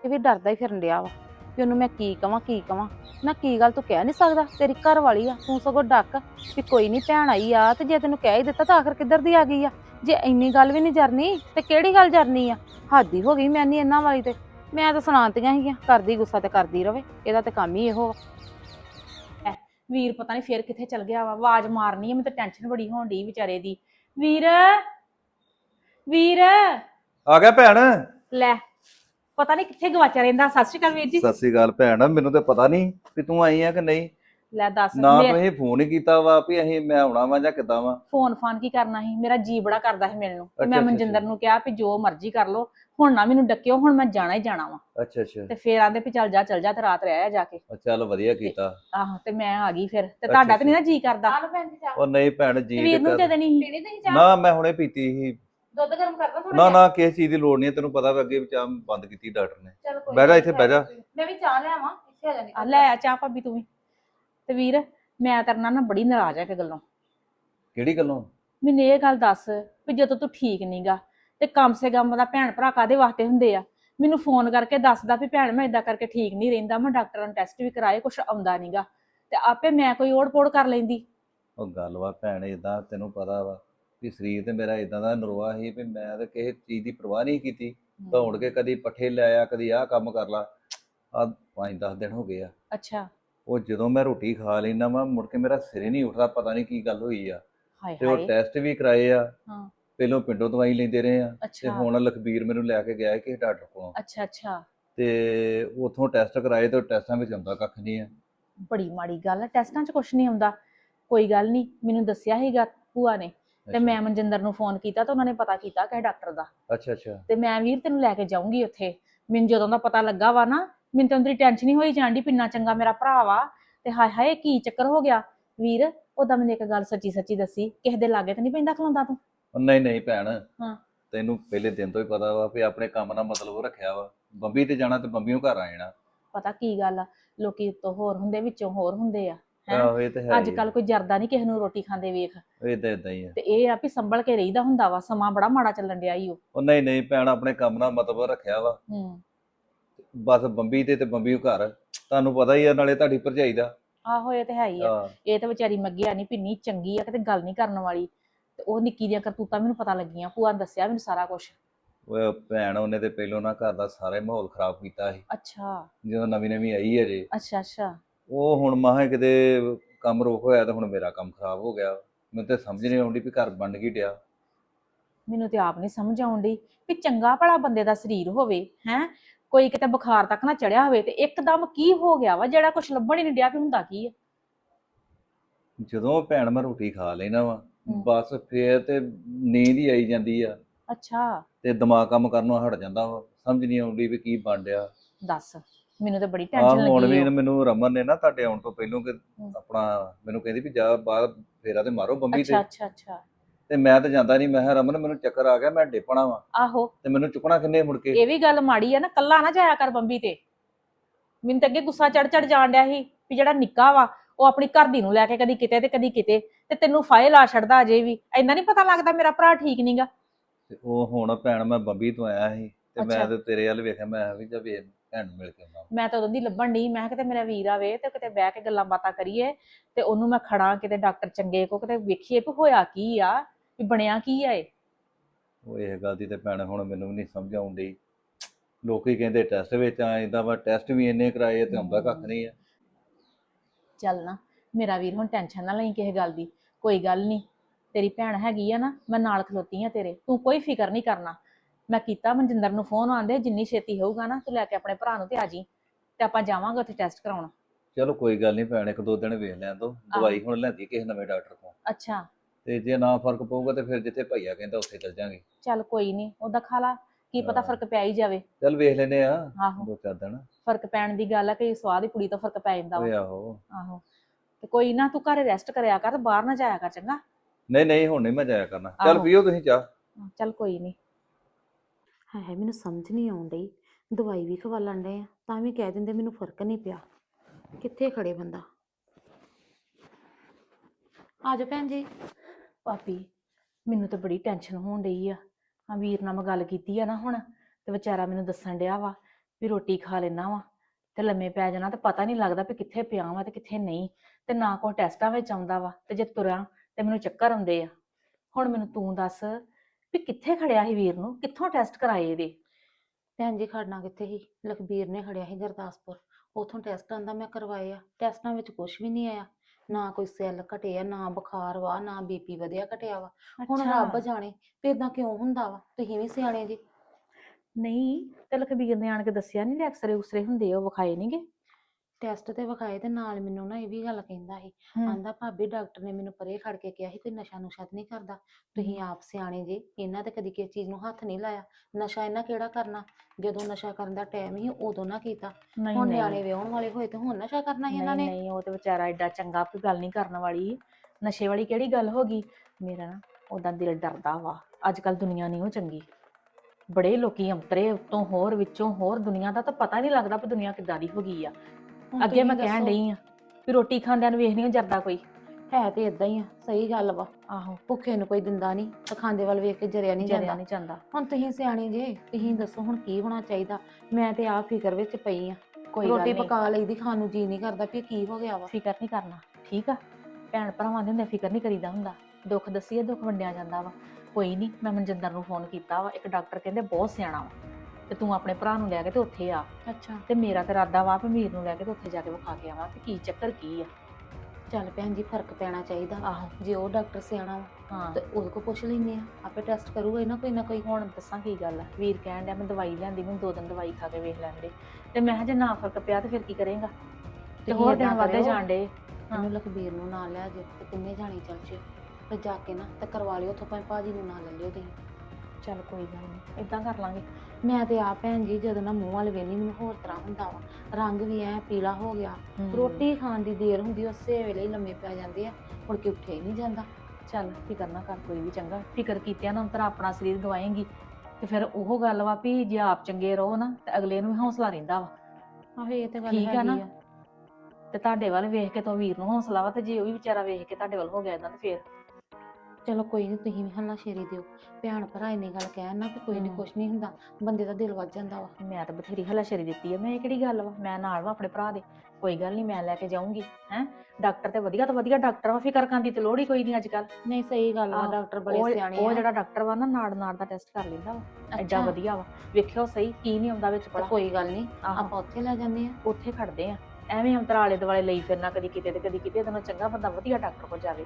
ਇਹ ਵੀ ਡਰਦਾ ਹੀ ਫਿਰਨ ਡਿਆ ਵਾ। ਵੀ ਉਹਨੂੰ ਮੈਂ ਕੀ ਕਵਾਂ ਕੀ ਕਵਾਂ? ਨਾ ਕੀ ਗੱਲ ਤੂੰ ਕਹਿ ਨਹੀਂ ਸਕਦਾ? ਤੇਰੀ ਘਰ ਵਾਲੀ ਆ ਤੂੰ ਸਗੋਂ ਡੱਕ ਵੀ ਕੋਈ ਨਹੀਂ ਭੈਣ ਆਈ ਆ ਤੇ ਜੇ ਤੈਨੂੰ ਕਹਿ ਹੀ ਦਿੱਤਾ ਤਾਂ ਆਖਰ ਕਿੱਧਰ ਦੀ ਆ ਗਈ ਆ? ਜੇ ਇੰਨੀ ਗੱਲ ਵੀ ਨਹੀਂ ਜਰਨੀ ਤੇ ਕਿਹੜੀ ਗੱਲ ਜਰਨੀ ਆ? ਹੱਦ ਹੀ ਹੋ ਗਈ ਮੈਂ ਨਹੀਂ ਇਹਨਾਂ ਵਾਲੀ ਤੇ। ਮੈਂ ਤਾਂ ਸੁਣਾਉਂਦੀਆਂ ਸੀਗੀਆਂ ਕਰਦੀ ਗੁੱਸਾ ਤੇ ਕਰਦੀ ਰਵੇ ਇਹਦਾ ਤੇ ਕੰਮ ਹੀ ਇਹੋ ਵਾ ਵੀਰ ਪਤਾ ਨਹੀਂ ਫੇਰ ਕਿੱਥੇ ਚਲ ਗਿਆ ਵਾ ਆਵਾਜ਼ ਮਾਰਨੀ ਆ ਮੈਨੂੰ ਤਾਂ ਟੈਨਸ਼ਨ ਬੜੀ ਹੋਣ ਡਈ ਵਿਚਾਰੇ ਦੀ। ਵੀਰ ਵੀਰ! ਆ ਗਿਆ ਭੈਣ? ਲੈ ਪਤਾ ਨਹੀਂ ਕਿੱਥੇ ਗਵਾਚਾ ਰਹਿੰਦਾ। ਸਤਿ ਸ਼੍ਰੀ ਅਕਾਲ ਵੀਰ ਜੀ। ਸਤਿ ਸ੍ਰੀ ਅਕਾਲ ਭੈਣ ਮੈਨੂੰ ਤੇ ਪਤਾ ਨਹੀਂ ਕਿ ਤੂੰ ਆਈ ਆ ਕਿ ਨਹੀਂ। ਲੈ ਦੱਸ ਨਾ ਮੈਂ ਤੁਸੀਂ ਫੋਨ ਹੀ ਕੀਤਾ ਵਾ ਵੀ ਅਸੀਂ ਮੈਂ ਆਉਣਾ ਵਾ ਜਾਂ ਕਿੱਦਾਂ ਵਾ। ਫੋਨ ਫਾਨ ਕੀ ਕਰਨਾ ਸੀ? ਮੇਰਾ ਜੀ ਬੜਾ ਕਰਦਾ ਸੀ ਮਿਲਣ ਨੂੰ। ਤੇ ਅੱਛਾ, ਮੈਂ ਅੱਛਾ, ਮਨਜਿੰਦਰ। ਨੂੰ ਕਿਹਾ ਵੀ ਜੋ ਮਰਜ਼ੀ ਕਰ ਲੋ ਹੁਣ ਨਾ ਮੈਨੂੰ ਡੱਕਿਓ ਹੁਣ ਮੈਂ ਜਾਣਾ ਹੀ ਜਾਣਾ ਵਾ। ਅੱਛਾ ਅੱਛਾ। ਤੇ ਫੇਰ ਆਂਦੇ ਵੀ ਚੱਲ ਜਾ ਚੱਲ ਜਾ ਤੇ ਰਾਤ ਰਹਿ ਆ ਜਾ ਕੇ। ਚੱਲ ਵਧੀਆ ਕੀਤਾ। ਆਹੋ ਤੇ ਮੈਂ ਆ ਗਈ ਫਿਰ। ਤੇ ਤੁਹਾਡਾ ਤੇ ਨਹੀਂ ਨਾ ਜੀ ਕਰਦਾ। ਆਲੋ ਭੈਣ ਜੀ ਚਾਹ ਉਹ ਨਹੀਂ ਭੈਣ ਤੇ ਜੀ ਵੀਰ ਨੂੰ ਤੇ ਦੇ ਦੇਣੀ ਸੀ। ਚਾਹ? ਨਾ ਮੈਂ ਹੁਣੇ ਪੀਤੀ ਸੀ। ਦੁੱਧ ਗਰਮ ਕਰਦਾ ਥੋੜਾ ਨਾ ਨਾ ਕਿਸੇ ਚੀਜ਼ ਦੀ ਲੋੜ ਨਹੀਂ ਹੈ, ਤੈਨੂੰ ਪਤਾ ਵਾ ਅੱਗੇ ਵੀ ਚਾਹ ਬੰਦ ਕੀਤੀ ਡਾਕਟਰ ਨੇ। ਚਲ ਕੋਈ ਬਹਿ ਜਾ ਨੀ, ਇੱਥੇ, ਬਹਿ ਜਾ। ਮੈਂ ਵੀ ਚਾਹ ਲਿਆਵਾਂ ਇੱਥੇ ਆ ਜਾਂਦੀ ਆ ਲੈ ਆ ਚਾਹ ਭਾਬੀ ਤੂੰ ਵੀ। ਤੇ ਵੀਰ ਮੈਂ ਤੇਰੇ ਨਾਲ ਨਾ ਬੜੀ ਨਾਰਾਜ਼ ਆ ਕਿ ਗੱਲੋਂ। ਕਿਹੜੀ ਗੱਲੋਂ? ਮੈਨੂੰ ਇਹ ਗੱਲ ਦੱਸ ਵੀ ਜਦੋਂ ਤੂੰ ਠੀਕ ਨਹੀਂਗਾ ਤੇ ਕਮ ਸੇ ਕਮ ਦਾ ਭੈਣ ਭਰਾ ਕਾਦੇ ਵਾਸਤੇ ਹੁੰਦੇ ਆ? ਮੈਨੂੰ ਫੋਨ ਕਰਕੇ ਦੱਸਦਾ ਵੀ ਭੈਣ ਮੈਂ ਇਦਾਂ ਕਰਕੇ ਠੀਕ ਨਹੀਂ ਰਹਿੰਦਾ ਮੈਂ ਡਾਕਟਰਾਂ ਨੂੰ ਟੈਸਟ ਵੀ ਕਰਾਏ ਕੁਝ ਆਉਂਦਾ ਨਹੀਂਗਾ ਤੇ ਆਪੇ ਮੈਂ ਕੋਈ ਓੜ-ਪੋੜ ਕਰ ਲੈਂਦੀ। ਉਹ ਗੱਲ ਵਾ ਭੈਣ ਇਦਾਂ ਤੈਨੂੰ ਪਤਾ ਵਾ। ਵੀ ਸਰੀਰ ਤੇ ਮੇਰਾ ਇਦਾਂ ਦਾ ਨਰਵਾ ਸੀ ਵੀ ਮੈਂ ਤੇ ਕਿਸੇ ਚੀਜ਼ ਦੀ ਪਰਵਾਹ ਨਹੀਂ ਕੀਤੀ। ਦੌੜ ਕੇ ਕਦੀ ਪੱਠੇ ਲੈ ਆਇਆ ਕਦੀ ਆਹ ਕੰਮ ਕਰ ਲਾ। ਆ 5-10 ਦਿਨ ਹੋ ਗਏ ਆ। ਅੱਛਾ। ਉਹ ਜਦੋਂ ਮੈਂ ਰੋਟੀ ਖਾ ਲੈਣਾ ਵਾ ਮੁੜ ਕੇ ਮੇਰਾ ਸਿਰ ਹੀ ਨਹੀਂ ਉੱਠਦਾ ਪਤਾ ਨਹੀਂ ਕੀ ਗੱਲ ਹੋਈ ਆ। ਹਾਏ ਤੇ ਉਹ ਹਾਏ। ਟੈਸਟ ਵੀ ਕਰਾਏ ਆ। ਹਾਂ। ਪਹਿਲੋਂ ਪਿੰਡੋਂ ਦਵਾਈ ਲੈਂਦੇ ਰਹੇ ਆ। ਤੇ ਅੱਛਾ। ਹੁਣ ਲਖਬੀਰ ਮੈਨੂੰ ਲੈ ਕੇ ਗਿਆ ਕਿਸੇ ਡਾਕਟਰ ਕੋਲ। ਅੱਛਾ ਅੱਛਾ। ਤੇ ਉਥੋਂ ਟੈਸਟ ਕਰਾਏ ਤੇ ਉਹ ਟੈਸਟਾਂ ਵਿੱਚ ਆਉਂਦਾ ਕੱਖ ਨਹੀਂ ਆ। ਬੜੀ ਮਾੜੀ ਗੱਲ ਆ ਟੈਸਟਾਂ 'ਚ ਕੁਝ ਨਹੀਂ ਆਉਂਦਾ। ਕੋਈ ਗੱਲ ਨਹੀਂ ਮੈਨੂੰ ਦੱਸਿਆ ਸੀਗਾ ਭੂਆ ਨੇ। ਤੇ ਮੈਂ ਮਨਜਿੰਦਰ ਨੂੰ ਫੋਨ ਕੀਤਾ ਤਾਂ ਉਹਨਾਂ ਨੇ ਪਤਾ ਕੀਤਾ ਕਿ ਡਾਕਟਰ ਦਾ। ਅੱਛਾ ਅੱਛਾ। ਤੇ ਮੈਂ ਵੀਰ ਤੈਨੂੰ ਲੈ ਕੇ ਜਾਊਂਗੀ ਉੱਥੇ। ਮੈਨੂੰ ਜਦੋਂ ਦਾ ਪਤਾ ਲੱਗਾ ਵਾ ਨਾ ਮੈਨੂੰ ਤਾਂ ਉਹਦੀ ਟੈਨਸ਼ਨ ਹੀ ਹੋਈ ਜਾਂਦੀ ਪਿੰਨਾ ਚੰਗਾ ਮੇਰਾ ਭਰਾ ਵਾ। ਤੇ ਹਾਏ ਹਾਏ ਕੀ ਚੱਕਰ ਹੋ ਗਿਆ? ਵੀਰ ਉਹਦਾ ਮੈਨੂੰ ਇੱਕ ਗੱਲ ਸੱਚੀ ਸੱਚੀ ਦੱਸੀ ਕਿਸੇ ਦੇ ਲਾਗੇ ਤਾਂ ਨਹੀਂ ਪੈਂਦਾ ਖਲਾਉਂਦਾ ਤੂੰ? ਨਹੀਂ ਨਹੀਂ ਭੈਣ। ਹਾਂ। ਤੈਨੂੰ ਪਹਿਲੇ ਦਿਨ ਤੋਂ ਹੀ ਪਤਾ ਵਾ ਵੀ ਆਪਣੇ ਕੰਮ ਦਾ ਮਤਲਬ ਰੱਖਿਆ ਵਾ। ਬੰਬੀ ਤੇ ਜਾਣਾ ਤੇ ਬੰਬੀਓਂ ਘਰ ਆ ਜਾਣਾ। ਪਤਾ ਕੀ ਗੱਲ ਆ ਲੋਕੀ ਉੱਤੋਂ ਹੋਰ ਹੁੰਦੇ ਵਿੱਚੋਂ ਹੋਰ ਹੁੰਦੇ ਆ। ਹੈਂ? ਆਹੋ ਇਹ ਤੇ ਹੈ ਅੱਜ ਕੱਲ ਕੋਈ ਜਰਦਾ ਨਹੀਂ ਕਿਸੇ ਨੂੰ ਰੋਟੀ ਖਾਂਦੇ ਵੇਖ। ਇਦਾਂ ਇਦਾਂ ਹੀ ਆ। ਤੇ ਇਹ ਆ ਵੀ ਸੰਭਲ ਕੇ ਰਹੀਦਾ ਹੁੰਦਾ ਵਾ ਸਮਾਂ ਬੜਾ ਮਾੜਾ ਚੱਲਣ ਡਿਆ ਈ ਉਹ ਉਹ ਨਹੀਂ ਨਹੀਂ ਭੈਣ ਆਪਣੇ ਕੰਮ ਦਾ ਮਤਲਬ ਰੱਖਿਆ ਵਾ। ਹੂੰ। ਬਸ ਬੰਬੀ ਤੇ ਤੇ ਬੰਬੀਓਂ ਘਰ। ਤੁਹਾਨੂੰ ਪਤਾ ਹੀ ਆ ਨਾਲੇ ਤੁਹਾਡੀ ਭਰਜਾਈ ਦਾ। ਆਹੋ ਇਹ ਤੇ ਹੈ ਹੀ ਆ। ਆਹ, ਇਹ ਤੇ ਵਿਚਾਰੀ ਮੱਗਿਆ ਨਹੀਂ ਪਿੰਨੀ ਚੰਗੀ ਆ ਕਿਤੇ ਗੱਲ ਨਹੀਂ ਕਰਨ ਵਾਲੀ। ਤੇ ਉਹ ਨਿੱਕੀ ਦੀਆਂ ਕਰਤੂਤਾਂ ਮੈਨੂੰ ਪਤਾ ਲੱਗੀਆਂ। ਭੂਆ ਨੇ ਦੱਸਿਆ ਮੈਨੂੰ ਸਾਰਾ ਕੁਝ ਉਹ ਭੈਣ ਉਹਨੇ ਤੇ ਪਹਿਲੋਂ ਨਾ ਘਰ ਦਾ ਸਾਰਾ ਹੀ ਮਾਹੌਲ ਖਰਾਬ ਕੀਤਾ ਸੀ। ਅੱਛਾ। ਜਦੋਂ ਨਵੀਂ ਨਵੀਂ ਆਈ ਹੈ ਜੇ ਅੱਛਾ ਅੱਛਾ। ਉਹ ਹੁਣ ਮਾਹੇ ਕਿਤੇ ਕੰਮ ਰੋਕ ਹੋਇਆ ਤੇ ਹੁਣ ਮੇਰਾ ਕੰਮ ਖਰਾਬ ਹੋ ਗਿਆ। ਮੈਨੂੰ ਤੇ ਸਮਝ ਨਹੀਂ ਆਉਂਦੀ ਵੀ ਘਰ ਬਣ ਕੀ ਡਿਆ। ਮੈਨੂੰ ਤੇ ਆਪ ਨਹੀਂ ਸਮਝ ਆਉਣ ਡਈ ਵੀ ਚੰਗਾ ਭਲਾ ਬੰਦੇ ਦਾ ਸਰੀਰ ਹੋਵੇ ਹੈ? ਕੋਈ ਕਿਤੇ ਬੁਖਾਰ ਤੱਕ ਨਾ ਚੜਿਆ ਹੋਵੇ ਤੇ ਇੱਕਦਮ ਕੀ ਹੋ ਗਿਆ ਵਾ? ਜਿਹੜਾ ਕੁਝ ਲੱਭਣ ਹੀ ਨਹੀਂ ਡਿਆ ਵੀ ਹੁੰਦਾ ਕੀ ਆ? ਜਦੋਂ ਭੈਣ ਮੈਂ ਰੋਟੀ ਖਾ ਲੈਣਾ ਵਾ। ਬਸ ਫੇਰ ਤੇ ਨੀਂਦ ਹੀ ਆਈ ਜਾਂਦੀ ਆ। ਅੱਛਾ। ਤੇ ਦਿਮਾਗ ਕੰਮ ਕਰਨੋਂ ਹਟ ਜਾਂਦਾ ਵਾ। ਸਮਝ ਨਹੀਂ ਆਉਂਦੀ ਵੀ ਕੀ ਬਣ ਡਿਆ। ਦੱਸ। ਮੈਨੂੰ ਤੇ ਬੜੀ ਆ ਟੈਨਸ਼ਨ ਹੁਣ ਲੱਗੀ ਵੀ। ਮੈਨੂੰ ਰਮਨ ਨੇ ਨਾ ਤੁਹਾਡੇ ਆਉਣ ਤੋਂ ਪਹਿਲੋਂ ਕਿ। ਆਪਣਾ ਮੈਨੂੰ ਕਹਿੰਦੀ ਵੀ ਜਾ ਬਾਹਰ ਫੇਰਾ ਤੇ ਮਾਰੋ ਬੰਬੀ ਅੱਛਾ ਤੇ। ਅੱਛਾ ਅੱਛਾ ਤੇ ਮੈਂ ਤਾਂ ਜਾਂਦਾ ਨਹੀਂ ਮੈਂ ਕਿਹਾ ਰਮਨ ਮੈਨੂੰ ਚੱਕਰ ਆ ਗਿਆ ਮੈਂ ਡੇਪਣਾ ਵਾ। ਆਹੋ। ਤੇ ਮੈਨੂੰ ਚੁੱਕਣਾ ਕਿੰਨੇ ਮੁੜ ਕੇ? ਇਹ ਵੀ ਗੱਲ ਮਾੜੀ ਆ ਨਾ ਕੱਲਾ ਨਾ ਜਾਇਆ ਕਰ ਬੰਬੀ ਤੇ। ਮੈਨੂੰ ਤਾਂ ਅੱਗੇ ਗੁੱਸਾ ਚੜ ਚੜ ਜਾਣ ਡਿਆ ਸੀ ਵੀ ਜਿਹੜਾ ਨਿੱਕਾ ਵਾ ਉਹ ਆਪਣੀ ਘਰ ਦੀ ਨੂੰ ਲੈ ਕੇ ਕਦੀ ਕਿਤੇ ਤੇ ਕਦੀ ਕਿਤੇ। ਤੇ ਤੈਨੂੰ ਫਾਇਲ ਆ ਛੱਡਦਾ ਅਜੇ ਵੀ। ਇੰਨਾ ਨਹੀਂ ਪਤਾ ਲੱਗਦਾ ਮੇਰਾ ਭਰਾ ਠੀਕ ਨਹੀਂਗਾ ਤੇ ਉਹ ਹੁਣ ਭੈਣ ਮੈਂ ਬੰਬੀ ਤੋਂ ਆਇਆ ਸੀ। ਤੇ ਮੈਂ ਅੱਛਾ। ਤੇ ਤੇਰੇ ਵੱਲ ਵੇਖਿਆ ਮੈਂ ਕਿਹਾ ਵੀ ਜਾ ਵੇ ਭੈਣ ਨੂੰ ਮਿਲ ਕੇ ਆਉਣਾ। ਮੈਂ ਤਾਂ ਉਦੋਂ ਦੀ ਲੱਭਣ ਨਹੀਂ ਮੈਂ ਕਿਤੇ ਮੇਰਾ ਵੀਰ ਆਵੇ ਤੇ ਕਿਤੇ ਬਹਿ ਕੇ ਗੱਲਾਂ ਬਾਤਾਂ ਕਰੀਏ ਤੇ ਉਹਨੂੰ ਮੈਂ ਖੜਾ ਕਿਤੇ ਡਾਕਟਰ ਚੰਗੇ ਕੋ ਕਿਤੇ ਵੇਖੀਏ ਵੀ ਹੋਇਆ ਕੀ ਆ ਵੀ ਬਣਿਆ ਕੀ ਆ ਇਹ। ਉਹ ਇਹ ਗੱਲ ਦੀ ਤੇ ਭੈਣ ਹੁਣ ਮੈਨੂੰ ਵੀ ਨਹੀਂ ਸਮਝ ਆਉਂਦੀ ਲੋਕੀ ਕਹਿੰਦੇ ਟੈਸਟ ਵਿੱਚ ਆਇਂਦਾ ਵਾ ਟੈਸਟ ਵੀ ਇੰਨੇ ਕਰਾਏ ਆ ਤੇ ਆਉਂਦਾ ਕੱਖ ਨਹੀਂ ਆ। ਚੱਲ ਨਾ ਮੇਰਾ ਵੀਰ ਹੁਣ ਟੈਨਸ਼ਨ ਨਾ ਲਈ ਕਿਸੇ ਗੱਲ ਦੀ ਕੋਈ ਗੱਲ ਨਹੀਂ ਤੇਰੀ ਭੈਣ ਹੈਗੀ ਆ ਨਾ ਮੈਂ ਨਾਲ ਖਲੋਤੀ ਆ ਤੇਰੇ ਤੂੰ ਕੋਈ ਫਿਕਰ ਨਹੀਂ ਕਰਨਾ। ਮੈਂ ਕੀਤਾ ਮਨਜਿੰਦਰ ਨੂੰ ਫੋਨ ਆਂਦੇ ਜਿੰਨੀ ਛੇਤੀ ਹੋਊਗਾ ਨਾ ਤੂੰ ਲੈ ਕੇ ਆਪਣੇ ਭਰਾ ਨੂੰ ਤੇ ਆ ਜੀ ਤੇ ਆਪਾਂ ਜਾਵਾਂਗੇ ਉੱਥੇ ਟੈਸਟ ਕਰਾਉਣ। ਚਲੋ ਕੋਈ ਗੱਲ ਨਹੀਂ ਭੈਣ ਇੱਕ ਦੋ ਦਿਨ ਵੇਖ ਲੈਣ ਦੋ ਦਵਾਈ ਹੁਣ ਲੈਂਦੀ ਕਿਸੇ ਨਵੇਂ ਡਾਕਟਰ ਕੋਲ। ਅੱਛਾ। ਤੇ ਜੇ ਨਾ ਫ਼ਰਕ ਪਊਗਾ ਤੇ ਫਿਰ ਜਿੱਥੇ ਭਈਆ ਕਹਿੰਦਾ ਉੱਥੇ ਚੱਲ ਜਾਾਂਗੇ। ਚੱਲ ਕੋਈ ਨਹੀਂ ਉਹਦਾ ਖਾ ਲਾ ਕੀ ਪਤਾ। ਫ਼ਰਕ ਪਿਆ ਹੀ ਜਾਵੇ। ਚੱਲ ਵੇਖ ਲੈਨੇ ਆ ਦੋ ਚਾਰ ਦਿਨ। ਫ਼ਰਕ ਪੈਣ ਦੀ ਗੱਲ ਆ ਕਿ ਸਵਾਦ ਹੀ ਕੁੜੀ ਤੋਂ ਫ਼ਰਕ ਪੈ ਜਾਂਦਾ ਵਾ। ਓਏ ਆਹੋ। ਆਹੋ। ਤੇ ਕੋਈ ਨਾ ਤੂੰ ਘਰੇ ਰੈਸਟ ਕਰਿਆ ਕਰ ਬਾਹਰ ਨਾ ਜਾਇਆ ਕਰ ਚੰਗਾ? ਨਹੀਂ ਨਹੀਂ ਹੁਣ ਨਹੀਂ ਮੈਂ ਜਾਇਆ ਕਰਨਾ। ਚੱਲ। ਪੀਓ ਤੁਸੀਂ ਚਾਹ। ਚੱਲ ਕੋਈ ਨਹੀਂ। ਹਾਏ ਮੈਨੂੰ ਸਮਝ ਨਹੀਂ ਆਉਣ ਡਈ। ਦਵਾਈ ਵੀ ਖਵਾ ਲੈਂਦੇ ਆ, ਤਾਂ ਵੀ ਕਹਿ ਦਿੰਦੇ ਮੈਨੂੰ ਫ਼ਰਕ ਨਹੀਂ ਪਿਆ। ਕਿੱਥੇ ਖੜੇ ਬੰਦਾ? ਆ ਜਾ ਭੈਣ ਜੀ। ਭਾਬੀ, ਮੈਨੂੰ ਤਾਂ ਬੜੀ ਟੈਨਸ਼ਨ ਹੋਣ ਡਈ ਆ। ਆ ਵੀਰ ਨਾਲ ਮੈਂ ਗੱਲ ਕੀਤੀ ਆ ਨਾ ਹੁਣ, ਤੇ ਵਿਚਾਰਾ ਮੈਨੂੰ ਦੱਸਣ ਡਿਆ ਵਾ ਵੀ ਰੋਟੀ ਖਾ ਲੈਣਾ ਵਾ। ਤੇ ਲੰਮੇ ਪੈ ਜਾਣਾ, ਤੇ ਪਤਾ ਨਹੀਂ ਲੱਗਦਾ ਵੀ ਕਿੱਥੇ ਪਿਆ ਵਾ ਤੇ ਕਿੱਥੇ ਨਹੀਂ। ਤੇ ਨਾ ਕੋਈ ਟੈਸਟਾਂ ਵਿੱਚ ਆਉਂਦਾ ਵਾ, ਤੇ ਜੇ ਤੁਰਿਆ ਤੇ ਮੈਨੂੰ ਚੱਕਰ ਆਉਂਦੇ ਆ। ਹੁਣ ਮੈਨੂੰ ਤੂੰ ਦੱਸ ਵੀ ਕਿੱਥੇ ਖੜਿਆ ਸੀ ਵੀਰ ਨੂੰ? ਕਿੱਥੋਂ ਟੈਸਟ ਕਰਾਏ ਇਹਦੇ? ਭੈਣ ਜੀ ਖੜਨਾ ਕਿੱਥੇ ਸੀ? ਲਖਬੀਰ ਨੇ ਖੜਿਆ ਸੀ ਗੁਰਦਾਸਪੁਰ। ਉਥੋਂ ਟੈਸਟ ਆਂਦਾ ਮੈਂ ਕਰਵਾਏ ਆ। ਟੈਸਟਾਂ ਵਿੱਚ ਕੁਝ ਵੀ ਨਹੀਂ ਆਇਆ। ਨਾ ਕੋਈ ਸੈੱਲ ਘਟੇ ਆ ਨਾ ਬੁਖਾਰ ਵਾ ਨਾ ਬੀਪੀ ਵਧਿਆ ਘਟਿਆ ਵਾ। ਹੁਣ ਰੱਬ ਜਾਣੇ ਵੀ ਇਦਾਂ ਕਿਉਂ ਹੁੰਦਾ ਵਾ? ਤੁਸੀਂ ਵੀ ਸਿਆਣੇ ਜੀ। ਨਹੀਂ ਤੇ ਲਖਬੀਰ ਨੇ ਆਣ ਕੇ ਦੱਸਿਆ ਨਹੀਂ ਐਕਸਰੇ ਉਸਰੇ ਹੁੰਦੇ ਆ ਉਹ ਵਿਖਾਏ ਨਹੀਂਗੇ ਟੈਸਟ ਤੇ ਵਿਖਾਏ ਤੇ ਨਾਲ ਮੈਨੂੰ ਨਾ ਇਹ ਵੀ ਗੱਲ ਕਹਿੰਦਾ ਸੀ ਆਂਦਾ ਭਾਬੀ ਡਾਕਟਰ ਨੇ ਮੈਨੂੰ ਪਰੇ ਖੜ ਕੇ ਕਿਹਾ ਸੀ ਕੋਈ ਨਸ਼ਾ ਨੁਸ਼ਾ ਤੇ ਨਹੀਂ ਕਰਦਾ ਤੁਸੀਂ ਆਪ ਸਿਆਣੇ ਜੀ ਇਹਨਾਂ ਤੇ ਕਦੀ ਕਿਸੇ ਚੀਜ਼ ਨੂੰ ਹੱਥ ਨਹੀਂ ਲਾਇਆ ਨਸ਼ਾ ਇਹਨਾਂ ਕਿਹੜਾ ਕਰਨਾ ਜਦੋਂ ਨਸ਼ਾ ਕਰਨ ਦਾ ਟਾਈਮ ਸੀ ਉਦੋਂ ਨਾ ਕੀਤਾ ਨਹੀਂ ਹੁਣ ਨਹੀਂ। ਨਿਆਣੇ ਵਿਆਹਣ ਵਾਲੇ ਹੋਏ ਤੇ ਹੁਣ ਨਸ਼ਾ ਕਰਨਾ ਸੀ ਇਹਨਾਂ ਨਹੀਂ ਨੇ। ਨਹੀਂ ਉਹ ਤੇ ਵਿਚਾਰਾ ਐਡਾ ਚੰਗਾ ਕੋਈ ਗੱਲ ਨਹੀਂ ਕਰਨ ਵਾਲੀ ਨਸ਼ੇ ਵਾਲੀ ਕਿਹੜੀ ਗੱਲ ਹੋ ਗਈ? ਮੇਰਾ ਨਾ ਉਹਦਾ ਦਿਲ ਡਰਦਾ ਵਾ ਅੱਜ ਕੱਲ ਦੁਨੀਆ ਨਹੀਂ ਉਹ ਚੰਗੀ। ਬੜੇ ਲੋਕੀ ਅੰਤਰੇ ਉਤੋਂ ਹੋਰ ਵਿੱਚੋਂ ਹੋਰ ਦੁਨੀਆ ਦਾ ਤਾਂ ਪਤਾ ਨਹੀਂ ਲੱਗਦਾ ਵੀ ਦੁਨੀਆ ਕਿੱਦਾਂ ਦੀ ਹੋ ਗਈ ਆ। ਹੁਣ ਅੱਗੇ ਮੈਂ ਕਹਿਣ ਦੱਸੋ, ਡਈ ਆ ਵੀ ਰੋਟੀ ਖਾਂਦਿਆਂ ਨੂੰ ਵੇਖ ਨਹੀਂ ਜਰਦਾ ਕੋਈ। ਹੈ ਤੇ ਇਦਾਂ ਹੀ ਆ ਸਹੀ ਗੱਲ ਵਾ। ਆਹੋ ਭੁੱਖੇ ਨੂੰ ਕੋਈ ਦਿੰਦਾ ਨਹੀਂ ਤੇ ਖਾਂਦੇ ਵੱਲ ਵੇਖ ਕੇ ਜਰਿਆ ਨਹੀਂ ਜਰਿਆ ਜਾਂਦਾ। ਨਹੀਂ ਜਾਂਦਾ। ਹੁਣ ਤੁਸੀਂ ਸਿਆਣੇ ਜੇ ਤੁਸੀਂ ਦੱਸੋ ਹੁਣ ਕੀ ਹੋਣਾ ਚਾਹੀਦਾ? ਮੈਂ ਤੇ ਆਪ ਫਿਕਰ ਵਿੱਚ ਪਈ ਆ। ਕੋਈ ਗੱਲ ਰੋਟੀ ਨਹੀਂ। ਪਕਾ ਲਈਦੀ ਖਾਣ ਨੂੰ ਜੀ ਨਹੀਂ ਕਰਦਾ ਵੀ ਇਹ ਕੀ ਹੋ ਗਿਆ ਵਾ। ਫਿਕਰ ਨਹੀਂ ਕਰਨਾ ਠੀਕ ਆ? ਭੈਣ ਭਰਾਵਾਂ ਦੇ ਹੁੰਦੇ ਫਿਕਰ ਨਹੀਂ ਕਰੀਦਾ ਹੁੰਦਾ। ਦੁੱਖ ਦਸੀਏ ਦੁੱਖ ਵੰਡਿਆ ਜਾਂਦਾ ਵਾ। ਕੋਈ ਨਹੀਂ ਮੈਂ ਮਨਜਿੰਦਰ ਨੂੰ ਫੋਨ ਕੀਤਾ ਵਾ ਇੱਕ ਡਾਕਟਰ ਕਹਿੰਦੇ ਬਹੁਤ ਸਿਆਣਾ ਵਾ। ਤੇ ਤੂੰ ਆਪਣੇ ਭਰਾ ਨੂੰ ਲੈ ਕੇ ਤੇ ਉੱਥੇ ਆ। ਅੱਛਾ। ਤੇ ਮੇਰਾ ਤੇ ਇਰਾਦਾ ਵਾ ਵੀ ਮੀਰ ਨੂੰ ਲੈ ਕੇ ਤੇ ਉੱਥੇ ਜਾ ਕੇ ਵਿਖਾ ਕੇ ਆਵਾਂ। ਕਿ ਕੀ ਚੱਕਰ ਕੀ ਆ? ਚੱਲ ਭੈਣ ਜੀ ਫ਼ਰਕ ਪੈਣਾ ਚਾਹੀਦਾ। ਆਹੋ। ਜੇ ਉਹ ਡਾਕਟਰ ਸਿਆਣਾ ਵਾ ਹਾਂ। ਤੇ ਉਹਦੇ ਕੋਲ ਪੁੱਛ ਲੈਂਦੇ ਆ। ਆਪੇ ਟੈਸਟ ਕਰੂਗਾ ਹੀ ਨਾ ਕੋਈ ਨਾ ਕੋਈ। ਹੁਣ ਦੱਸਾਂ ਕੀ ਗੱਲ ਆ। ਵੀਰ ਕਹਿਣ ਡਿਆ ਮੈਂ ਦਵਾਈ ਲਿਆਂਦੀ ਮੈਨੂੰ ਦੋ ਦਿਨ ਦਵਾਈ ਖਾ ਕੇ ਵੇਖ ਲੈਂਦੇ ਤੇ ਮੈਂ ਕਿਹਾ ਜੇ ਨਾ ਫ਼ਰਕ ਪਿਆ ਤੇ ਫਿਰ ਕੀ ਕਰੇਗਾ? ਤੇ ਤੁਸੀਂ ਹੋਰ ਦਿਨ ਏਦਾਂ ਵਧਦੇ ਕਰਿਓ, ਜਾਣ ਡੇ ਇਹਨੂੰ ਲਖਬੀਰ ਨੂੰ ਨਾਲ ਲਿਆ ਜੇ ਤੇ ਕਿੰਨੇ ਜਾਣੇ ਚੱਲ ਜਿਓ। ਤੇ ਜਾ ਕੇ ਨਾ ਤੇ ਕਰਵਾ ਲਿਓ ਉੱਥੋਂ ਭਾਵੇਂ ਭਾਜੀ ਨੂੰ ਨਾਲ ਲੈ ਲਿਓ ਤੁਸੀਂ। ਚੱਲ ਕੋਈ ਗੱਲ ਨਹੀਂ ਇਦਾਂ ਕਰ ਲਾਂਗੇ। ਮੈਂ ਤੇ ਆ ਭੈਣ ਜੀ ਜਦੋਂ ਨਾ ਮੂੰਹ ਵੱਲ ਵੇਖਨੀ ਮੈਨੂੰ ਹੋਰ ਤਰ੍ਹਾਂ ਹੁੰਦਾ ਵਾ। ਰੰਗ ਵੀ ਐ ਪੀਲਾ ਹੋ ਗਿਆ। ਰੋਟੀ ਖਾਣ ਦੀ ਦੇਰ ਹੁੰਦੀ ਉਸੇ ਵੇਲੇ ਹੀ ਲੰਮੇ ਪੈ ਜਾਂਦੇ ਆ ਮੁੜ ਕੇ ਉੱਠਿਆ ਹੀ ਨਹੀਂ ਜਾਂਦਾ। ਚੱਲ ਫਿਕਰ ਨਾ ਕਰ ਕੋਈ ਵੀ ਚੰਗਾ। ਫਿਕਰ ਕੀਤਿਆਂ ਨਾ ਤੇਰਾ ਆਪਣਾ ਸਰੀਰ ਗਵਾਏਂਗੀ। ਤੇ ਫਿਰ ਉਹ ਗੱਲ ਵਾ ਵੀ ਜੇ ਆਪ ਚੰਗੇ ਰਹੋ ਨਾ ਤੇ ਅਗਲੇ ਨੂੰ ਵੀ ਹੌਸਲਾ ਰਹਿੰਦਾ ਵਾ। ਆਹੋ ਇਹ ਤੇ ਗੱਲ ਠੀਕ ਆ ਨਾ? ਹੈਗੀ ਆ। ਤੇ ਤੁਹਾਡੇ ਵੱਲ ਵੇਖ ਕੇ ਤਾਂ ਵੀਰ ਨੂੰ ਹੌਸਲਾ ਵਾ ਤੇ ਜੇ ਉਹ ਵੀ ਵਿਚਾਰਾ ਵੇਖ ਕੇ ਤੁਹਾਡੇ ਵੱਲ ਹੋ ਗਿਆ ਇਦਾਂ ਤੇ ਫੇਰ ਚਲੋ ਕੋਈ ਨਹੀਂ ਤੁਸੀਂ ਵੀ ਹੱਲਾ ਸ਼ੇਰੀ ਦਿਓ। ਭੈਣ ਭਰਾ ਇੰਨੀ ਗੱਲ ਕਹਿਣ ਨਾ ਕਿ ਕੋਈ ਨਹੀਂ। ਕੁਛ ਨਹੀਂ ਹੁੰਦਾ ਬੰਦੇ ਦਾ ਦਿਲ ਵੱਜ ਜਾਂਦਾ ਵਾ। ਮੈਂ ਤਾਂ ਬਥੇਰੀ ਹਲਾਸ਼ਰੀ ਦਿੱਤੀ ਆ ਮੈਂ ਇਹ ਕਿਹੜੀ ਗੱਲ ਵਾ? ਮੈਂ ਨਾਲ ਵਾ ਆਪਣੇ ਭਰਾ ਦੇ। ਕੋਈ ਗੱਲ ਨਹੀਂ ਮੈਂ ਲੈ ਕੇ ਜਾਊਂਗੀ ਹੈ? ਡਾਕਟਰ ਤੇ ਵਧੀਆ ਤੋਂ ਵਧੀਆ ਡਾਕਟਰ ਵਾ ਫਿਕਰ ਕਰਨ ਦੀ ਤੇ ਲੋੜ ਹੀ ਕੋਈ ਨਹੀਂ ਅੱਜ ਕੱਲ ਨਹੀਂ ਸਹੀ ਗੱਲ ਆਹੋ, ਡਾਕਟਰ ਬੜੇ ਸਿਆਣੇ ਉਹ ਆ। ਜਿਹੜਾ ਡਾਕਟਰ ਵਾ ਨਾ ਨਾੜ ਨਾੜ ਦਾ ਟੈਸਟ ਕਰ ਲੈਂਦਾ ਵਾ। ਐਡਾ ਵਧੀਆ ਵਾ। ਵੇਖਿਓ ਸਹੀ ਕੀ ਨਹੀਂ ਆਉਂਦਾ ਵਿੱਚ ਭਲਾ। ਕੋਈ ਗੱਲ ਨਹੀਂ ਆਪਾਂ ਉੱਥੇ ਲੈ ਜਾਂਦੇ ਆ। ਉੱਥੇ ਖੜਦੇ ਆ। ਐਵੇਂ ਅੰਤਰ ਆਲੇ ਦੁਆਲੇ ਲਈ ਫਿਰਨਾ ਕਦੀ ਕਿਤੇ ਤੇ ਕਦੀ ਕਿਤੇ ਤੈਨੂੰ ਚੰਗਾ ਬੰਦਾ ਵਧੀਆ ਡਾਕਟਰ ਕੋਲ ਜਾਵੇ।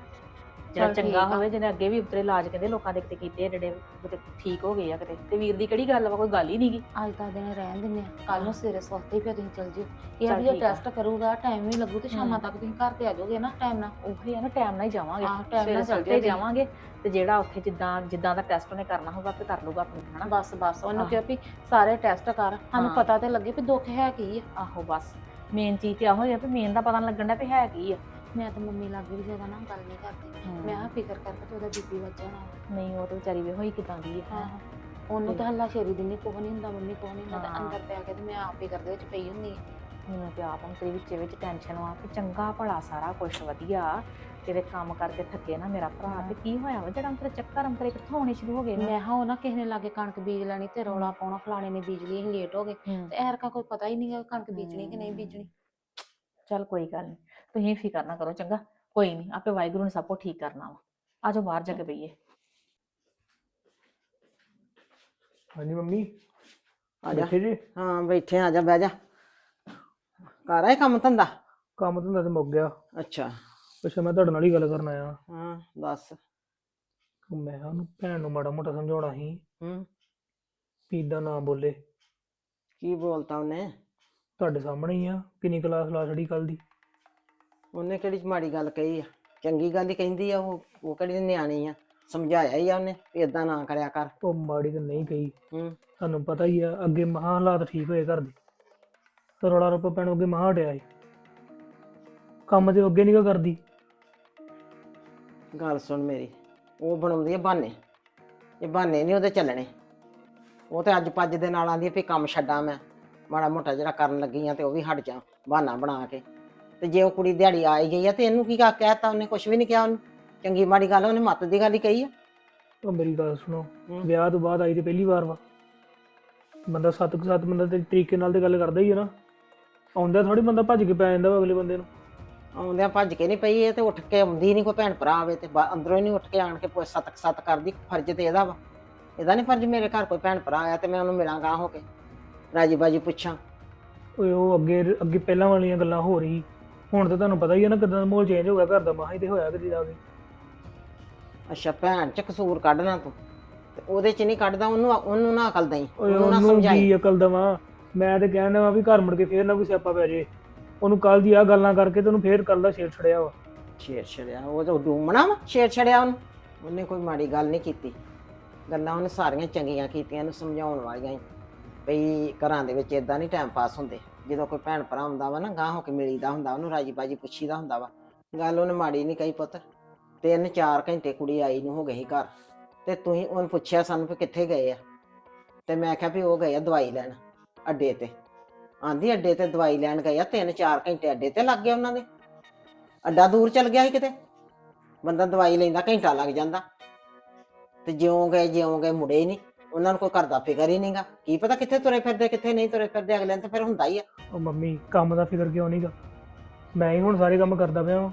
ਚੱਲ ਚੰਗਾ ਆ। ਹੋਵੇ ਜਿਹਨੇ ਅੱਗੇ ਵੀ ਉਤਰੇ ਇਲਾਜ ਕਹਿੰਦੇ ਲੋਕਾਂ ਦੇ ਕਿਤੇ ਕੀਤੇ ਆ ਜਿਹੜੇ ਕਿਤੇ ਠੀਕ ਹੋ ਗਏ ਆ ਕਿਤੇ। ਤੇ ਵੀਰ ਦੀ ਕਿਹੜੀ ਗੱਲ ਵਾ ਕੋਈ ਗੱਲ ਹੀ ਨਹੀਂਗੀ ਅੱਜ ਦਾ ਦਿਨ ਰਹਿਣ ਦਿੰਦੇ ਆ। ਕੱਲ ਨੂੰ ਸਵੇਰੇ ਹੀ ਫਿਰ ਤੁਸੀਂ ਚੱਲ ਜਿਓ। ਇਹ ਚੱਲ ਵੀ ਜੇ ਠੀਕ ਆ। ਟੈਸਟ ਕਰੂਗਾ ਟਾਈਮ ਵੀ ਲੱਗੂ ਤੇ ਸ਼ਾਮਾਂ। ਤੱਕ ਤੁਸੀਂ ਘਰ ਤੇ ਆ ਜਾਓਗੇ ਨਾ ਟਾਈਮ ਨਾਲ। ਉਹੀ ਆ ਨਾ ਟਾਈਮ ਨਾਲ ਹੀ ਜਾਵਾਂਗੇ। ਆਹ ਸਵੇਰੇ ਨਾਲ ਚੱਲ ਸਵੇਰੇ ਜਾਵਾਂਗੇ ਤੇ ਜਿਹੜਾ ਉੱਥੇ ਜਿੱਦਾਂ ਜਿੱਦਾਂ ਦਾ ਟੈਸਟ ਉਹਨੇ ਕਰਨਾ ਹੋਊਗਾ ਤੇ ਕਰ ਲੂਗਾ ਆਪਣੀ ਹਨਾ? ਬਸ ਬਸ। ਉਹਨੂੰ ਆਹ। ਕਿਹਾ ਵੀ ਸਾਰੇ ਟੈਸਟ ਕਰ। ਸਾਨੂੰ ਹਾਂ। ਪਤਾ ਤੇ ਲੱਗੇ ਵੀ ਦੁੱਖ ਹੈ ਕੀ ਆ। ਆਹੋ ਬਸ। ਮੇਨ ਚੀਜ਼ ਤੇ ਆਹੋ ਹੈ ਵੀ ਮੇਨ ਦਾ ਪਤਾ ਨੀ ਲੱਗਣ ਦਾ ਵੀ ਹੈ ਕੀ ਆ। ਮੈਂ ਤਾਂ ਮੰਮੀ ਲਾਗੇ ਵੀ ਜ਼ਿਆਦਾ ਨਾ ਗੱਲ ਨਹੀਂ ਕਰਦੀ। ਮੈਂ ਆ ਫਿਕਰ ਕਰਕੇ ਤੇ ਉਹਦਾ ਬੀਪੀ ਵੱਜ ਜਾਣਾ। ਨਹੀਂ ਉਹ ਤੇ ਵਿਚਾਰੀ ਵੇ ਹੋਈ ਕਿਦਾਂ ਦੀ ਹੈ ਉਹਨੂੰ ਤਾਂ ਹੱਲਾ ਸ਼ੇਰੀ ਦਿੰਦੀ ਕੋਹ ਨਹੀਂ ਹੁੰਦਾ ਮੰਮੀ ਕੋਹ ਨਹੀਂ ਹੁੰਦਾ। ਤੇ ਹਾਂ। ਅੰਦਰ ਪੈ ਕੇ ਤੇ ਮੈਂ ਆਪ ਫਿਕਰ ਦੇ ਵਿੱਚ ਪਈ ਹੁੰਦੀ ਆ। ਮੈਨੂੰ ਤੇ ਆਪ ਅੰਤਰੇ ਵਿੱਚ ਵਿੱਚ ਟੈਨਸ਼ਨ ਵਾ ਕਿ ਚੰਗਾ ਭਲਾ ਸਾਰਾ ਕੁਝ ਵਧੀਆ। ਤੇਰੇ ਕੰਮ ਕਰਕੇ ਥੱਕੇ ਨਾ ਮੇਰਾ ਭਰਾ। ਤੇ ਕੀ ਹੋਇਆ ਵਾ? ਜਿਹੜਾ ਅੰਤਰੇ ਚੱਕਰ ਅੰਤਰੇ ਕਿੱਥੋਂ ਆਉਣੇ ਸ਼ੁਰੂ ਹੋ ਗਏ ਨੇ। ਮੈਂ ਹਾਂ ਉਹ ਨਾ ਕਿਸੇ ਨੇ ਲਾਗੇ ਕਣਕ ਬੀਜ ਲੈਣੀ ਤੇ ਰੌਲਾ ਪਾਉਣਾ ਫਲਾਣੇ ਨੇ ਬੀਜ ਲਈ ਅਸੀਂ ਲੇਟ ਹੋ ਗਏ। ਹੂੰ। ਤੇ ਐਰਕਾ ਕੋਈ ਪਤਾ ਹੀ ਨਹੀਂ ਕਣਕ ਬੀਜਣੀ ਕਿ ਨਹੀਂ ਬੀਜਣੀ। ਚੱਲ ਕੋਈ ਗੱਲ ਨਹੀਂ ਤੁਸੀਂ ਫਿਕਰ ਨਾ ਕਰੋ ਚੰਗਾ? ਕੋਈ ਨਹੀਂ ਆਪੇ ਵਾਹਿਗੁਰੂ ਨੇ ਸਭ ਕੁਝ ਠੀਕ ਕਰਨਾ ਵਾ। ਆਜੋ ਬਾਹਰ ਜਾ ਕੇ ਬਈਏ। ਹਾਂਜੀ ਮੰਮੀ ਆ ਜਾ। ਬੈਠੇ ਜੀ? ਹਾਂ ਬੈਠੇ ਆ ਜਾ ਬਹਿ ਜਾ। ਕਰ ਆਏ ਕੰਮ ਧੰਦਾ? ਕੰਮ ਧੰਦਾ ਤੇ ਮੁੱਕ ਗਿਆ। ਅੱਛਾ। ਅੱਛਾ ਮੈਂ ਤੁਹਾਡੇ ਨਾਲ ਹੀ ਗੱਲ ਕਰਨ ਆਇਆ। ਹਾਂ ਦੱਸ। ਮੈਂ ਉਹਨੂੰ ਭੈਣ ਨੂੰ ਮਾੜਾ ਮੋਟਾ ਸਮਝਾਉਣਾ ਸੀ। ਹੂੰ। ਵੀ ਏਦਾਂ ਨਾ ਬੋਲੇ। ਕੀ ਬੋਲਤਾ ਉਹਨੇ? ਤੁਹਾਡੇ ਸਾਹਮਣੇ ਹੀ ਆ ਕਿੰਨੀ ਕਲਾਸ ਲਾ ਛੜੀ ਕੱਲ ਦੀ? ਉਹਨੇ ਕਿਹੜੀ ਮਾੜੀ ਗੱਲ ਕਹੀ ਆ? ਚੰਗੀ ਗੱਲ ਹੀ ਕਹਿੰਦੀ ਆ ਉਹ ਉਹ ਕਿਹੜੀ ਨਿਆਣੀ ਆ? ਸਮਝਾਇਆ ਹੀ ਆ ਉਹਨੇ ਵੀ ਏਦਾਂ ਨਾ ਕਰਿਆ ਕਰ। ਉਹ ਮਾੜੀ ਤਾਂ ਨਹੀਂ ਕਹੀ। ਹੂੰ। ਤੁਹਾਨੂੰ ਪਤਾ ਹੀ ਆ ਅੱਗੇ ਮਹਾਂ ਹਾਲਾਤ ਠੀਕ ਹੋਏ ਘਰ ਦੇ। ਰੌਲਾ ਰੱਪਾ ਪੈਣ ਅੱਗੇ ਮਹਾਂ ਹਟਿਆ ਸੀ। ਕੰਮ ਤੇ ਉਹ ਅੱਗੇ ਨਹੀਂ ਕਰਦੀ। ਗੱਲ ਸੁਣ ਮੇਰੀ ਉਹ ਬਣਾਉਂਦੀ ਹੈ ਬਹਾਨੇ। ਇਹ ਬਹਾਨੇ ਨਹੀਂ ਉਹਦੇ ਚੱਲਣੇ। ਉਹ ਤੇ ਅੱਜ ਪੱਜ ਦੇ ਨਾਲ ਆਂਦੀ ਹੈ ਵੀ ਕੰਮ ਛੱਡਾਂ ਮੈਂ। ਮਾੜਾ ਮੋਟਾ ਜਿਹੜਾ ਕਰਨ ਲੱਗੀ ਆ ਤੇ ਉਹ ਵੀ ਹਟ ਜਾ ਬਹਾਨਾ ਬਣਾ ਕੇ। ਤੇ ਜੇ ਉਹ ਕੁੜੀ ਦਿਹਾੜੀ ਆਈ ਗਈ ਆ ਤੇ ਇਹਨੂੰ ਕੀ ਕਾ ਕਹਿਤਾ ਉਹਨੇ ਕੁਝ ਵੀ ਨਹੀਂ ਕਿਹਾ ਉਹਨੂੰ। ਚੰਗੀ ਮਾੜੀ ਗੱਲ ਉਹਨੇ ਮੱਤ ਦੀ ਗੱਲ ਹੀ ਕਹੀ ਆ। ਉਹ ਮੇਰੀ ਗੱਲ ਸੁਣੋ। ਵਿਆਹ ਤੋਂ ਬਾਅਦ ਆਈ ਤੇ ਪਹਿਲੀ ਵਾਰ ਵਾ। ਬੰਦਾ ਸੱਤ ਕੁ ਸੱਤ ਬੰਦਾ ਤੇ ਤਰੀਕੇ ਨਾਲ ਤੇ ਗੱਲ ਕਰਦਾ ਹੀ ਹੈ ਨਾ। ਆਉਂਦਾ ਥੋੜੀ ਬੰਦਾ ਭੱਜ ਕੇ ਪੈ ਜਾਂਦਾ ਵਾ ਅਗਲੇ ਬੰਦੇ ਨੂੰ। ਆਉਂਦਿਆਂ ਭੱਜ ਕੇ ਨਹੀਂ ਪਈ ਇਹ ਤੇ ਉੱਠ ਕੇ ਆਉਂਦੀ ਨਹੀਂ ਕੋਈ ਭੈਣ ਭਰਾ ਆਵੇ ਤੇ ਬਾ- ਅੰਦਰੋਂ ਹੀ ਨਹੀਂ ਉੱਠ ਕੇ ਆਣ ਕੇ ਪੁੱਛ ਸਤਕ ਸਤ ਕਰਦੀ ਫਰਜ਼ ਤੇ ਇਹਦਾ ਵਾ। ਇਹਦਾ ਨਹੀਂ ਫਰਜ਼ ਮੇਰੇ ਘਰ ਕੋਈ ਭੈਣ ਭਰਾ ਆਇਆ ਤੇ ਮੈਂ ਉਹਨੂੰ ਮਿਲਾਂਗਾ ਹੋ ਕੇ। ਰਾਜੀ ਬਾਜੀ ਪੁੱਛਾਂ। ਓਏ ਉਹ ਅੱਗੇ ਅੱਗੇ ਪਹਿਲਾਂ ਵਾਲੀਆਂ ਗੱਲਾਂ ਹੋ ਰਹੀ। ਹੁਣ ਤਾਂ ਤੁਹਾਨੂੰ ਪਤਾ ਹੀ ਹੈ ਨਾ ਕਿਦਾਂ ਦਾ ਮਾਹੌਲ ਚੇਂਜ ਹੋ ਗਿਆ ਘਰ ਦਾ ਮਾਹ ਹੀ ਤੇ ਹੋਇਆ ਕਿਤੇ ਜਾ ਕੇ। ਅੱਛਾ ਭੈਣ ਚ ਕਸੂਰ ਕੱਢਣਾ ਤੂੰ ਤੇ ਉਹਦੇ ਚ ਨਹੀਂ ਕੱਢਦਾ ਉਹਨੂੰ ਉਹਨੂੰ ਨਾ ਅਕਲ ਦਈ ਓਏ ਉਹਨੂੰ ਨਾ ਉਹਨੂੰ ਸਮਝਾਈ। ਕੀ ਅਕਲ ਦਵਾਂ? ਮੈਂ ਤੇ ਕਹਿੰਦਾ ਵਾ ਵੀ ਘਰ ਮੁੜ ਕੇ ਫੇਰ ਨਾ ਕੋਈ ਸਿਆਪਾ ਪੈ ਜੇ। ਉਹਨੂੰ ਕੱਲ ਦੀ ਆ ਗੱਲਾਂ ਕਰਕੇ ਤੇ ਉਹਨੂੰ ਫੇਰ ਕੱਲ ਦਾ ਛੇੜ ਛੜਿਆ ਵਾ। ਛੇੜ ਛੜਿਆ ਉਹ ਤਾਂ ਡੂਮਣਾ ਵਾ ਛੇੜ ਛੜਿਆ ਉਹਨੂੰ। ਉਹਨੇ ਕੋਈ ਮਾੜੀ ਗੱਲ ਨਹੀਂ ਕੀਤੀ। ਗੱਲਾਂ ਉਹਨੇ ਸਾਰੀਆਂ ਚੰਗੀਆਂ ਕੀਤੀਆਂ ਨੂੰ ਸਮਝਾਉਣ ਵਾਲੀਆਂ ਹੀ। ਭਈ ਘਰਾਂ ਦੇ ਵਿੱਚ ਇਦਾਂ ਨਹੀਂ ਟਾਈਮ ਪਾਸ ਹੁੰਦੇ। ਜਦੋਂ ਕੋਈ ਭੈਣ ਭਰਾ ਹੁੰਦਾ ਵਾ ਨਾ ਗਾਂ ਹੋ ਕੇ ਮਿਲੀਦਾ ਹੁੰਦਾ, ਉਹਨੂੰ ਰਾਜੀ ਬਾਜੀ ਪੁੱਛੀਦਾ ਹੁੰਦਾ ਵਾ। ਗੱਲ ਉਹਨੇ ਮਾੜੀ ਨਹੀਂ ਕਹੀ ਪੁੱਤ। ਤਿੰਨ ਚਾਰ ਘੰਟੇ ਕੁੜੀ ਆਈ ਨੂੰ ਹੋ ਗਈ ਘਰ। ਤੇ ਤੁਸੀਂ ਉਹਨੂੰ ਪੁੱਛਿਆ ਸਾਨੂੰ ਵੀ ਕਿੱਥੇ ਗਏ ਆ? ਤੇ ਮੈਂ ਕਿਹਾ ਵੀ ਉਹ ਗਏ ਆ ਦਵਾਈ ਲੈਣ, ਅੱਡੇ ਤੇ। ਆਂਦੀ ਅੱਡੇ ਤੇ ਦਵਾਈ ਲੈਣ ਗਏ ਆ, ਤਿੰਨ ਚਾਰ ਘੰਟੇ ਅੱਡੇ ਤੇ ਲੱਗ ਗਏ ਉਹਨਾਂ ਦੇ। ਅੱਡਾ ਦੂਰ ਚਲ ਗਿਆ ਸੀ ਕਿਤੇ? ਬੰਦਾ ਦਵਾਈ ਲੈਂਦਾ, ਘੰਟਾ ਲੱਗ ਜਾਂਦਾ। ਤੇ ਜਿਉਂ ਗਏ ਜਿਉਂ ਗਏ, ਮੁੜੇ ਹੀ ਨਹੀਂ ਉਹਨਾਂ ਨੂੰ ਕੋਈ ਘਰ ਦਾ ਫਿਕਰ ਹੀ ਨਹੀਂਗਾ। ਕੀ ਪਤਾ ਕਿੱਥੇ ਤੁਰੇ ਫਿਰਦੇ ਕਿੱਥੇ ਨਹੀਂ ਤੁਰੇ ਫਿਰਦੇ ਅਗਲੇ ਨੂੰ ਤਾਂ ਫਿਰ ਹੁੰਦਾ ਹੀ ਆ। ਉਹ ਮੰਮੀ ਕੰਮ ਦਾ ਫਿਕਰ ਕਿਉਂ ਨਹੀਂਗਾ? ਮੈਂ ਹੀ ਹੁਣ ਸਾਰੇ ਕੰਮ ਕਰਦਾ ਪਿਆ ਵਾਂ।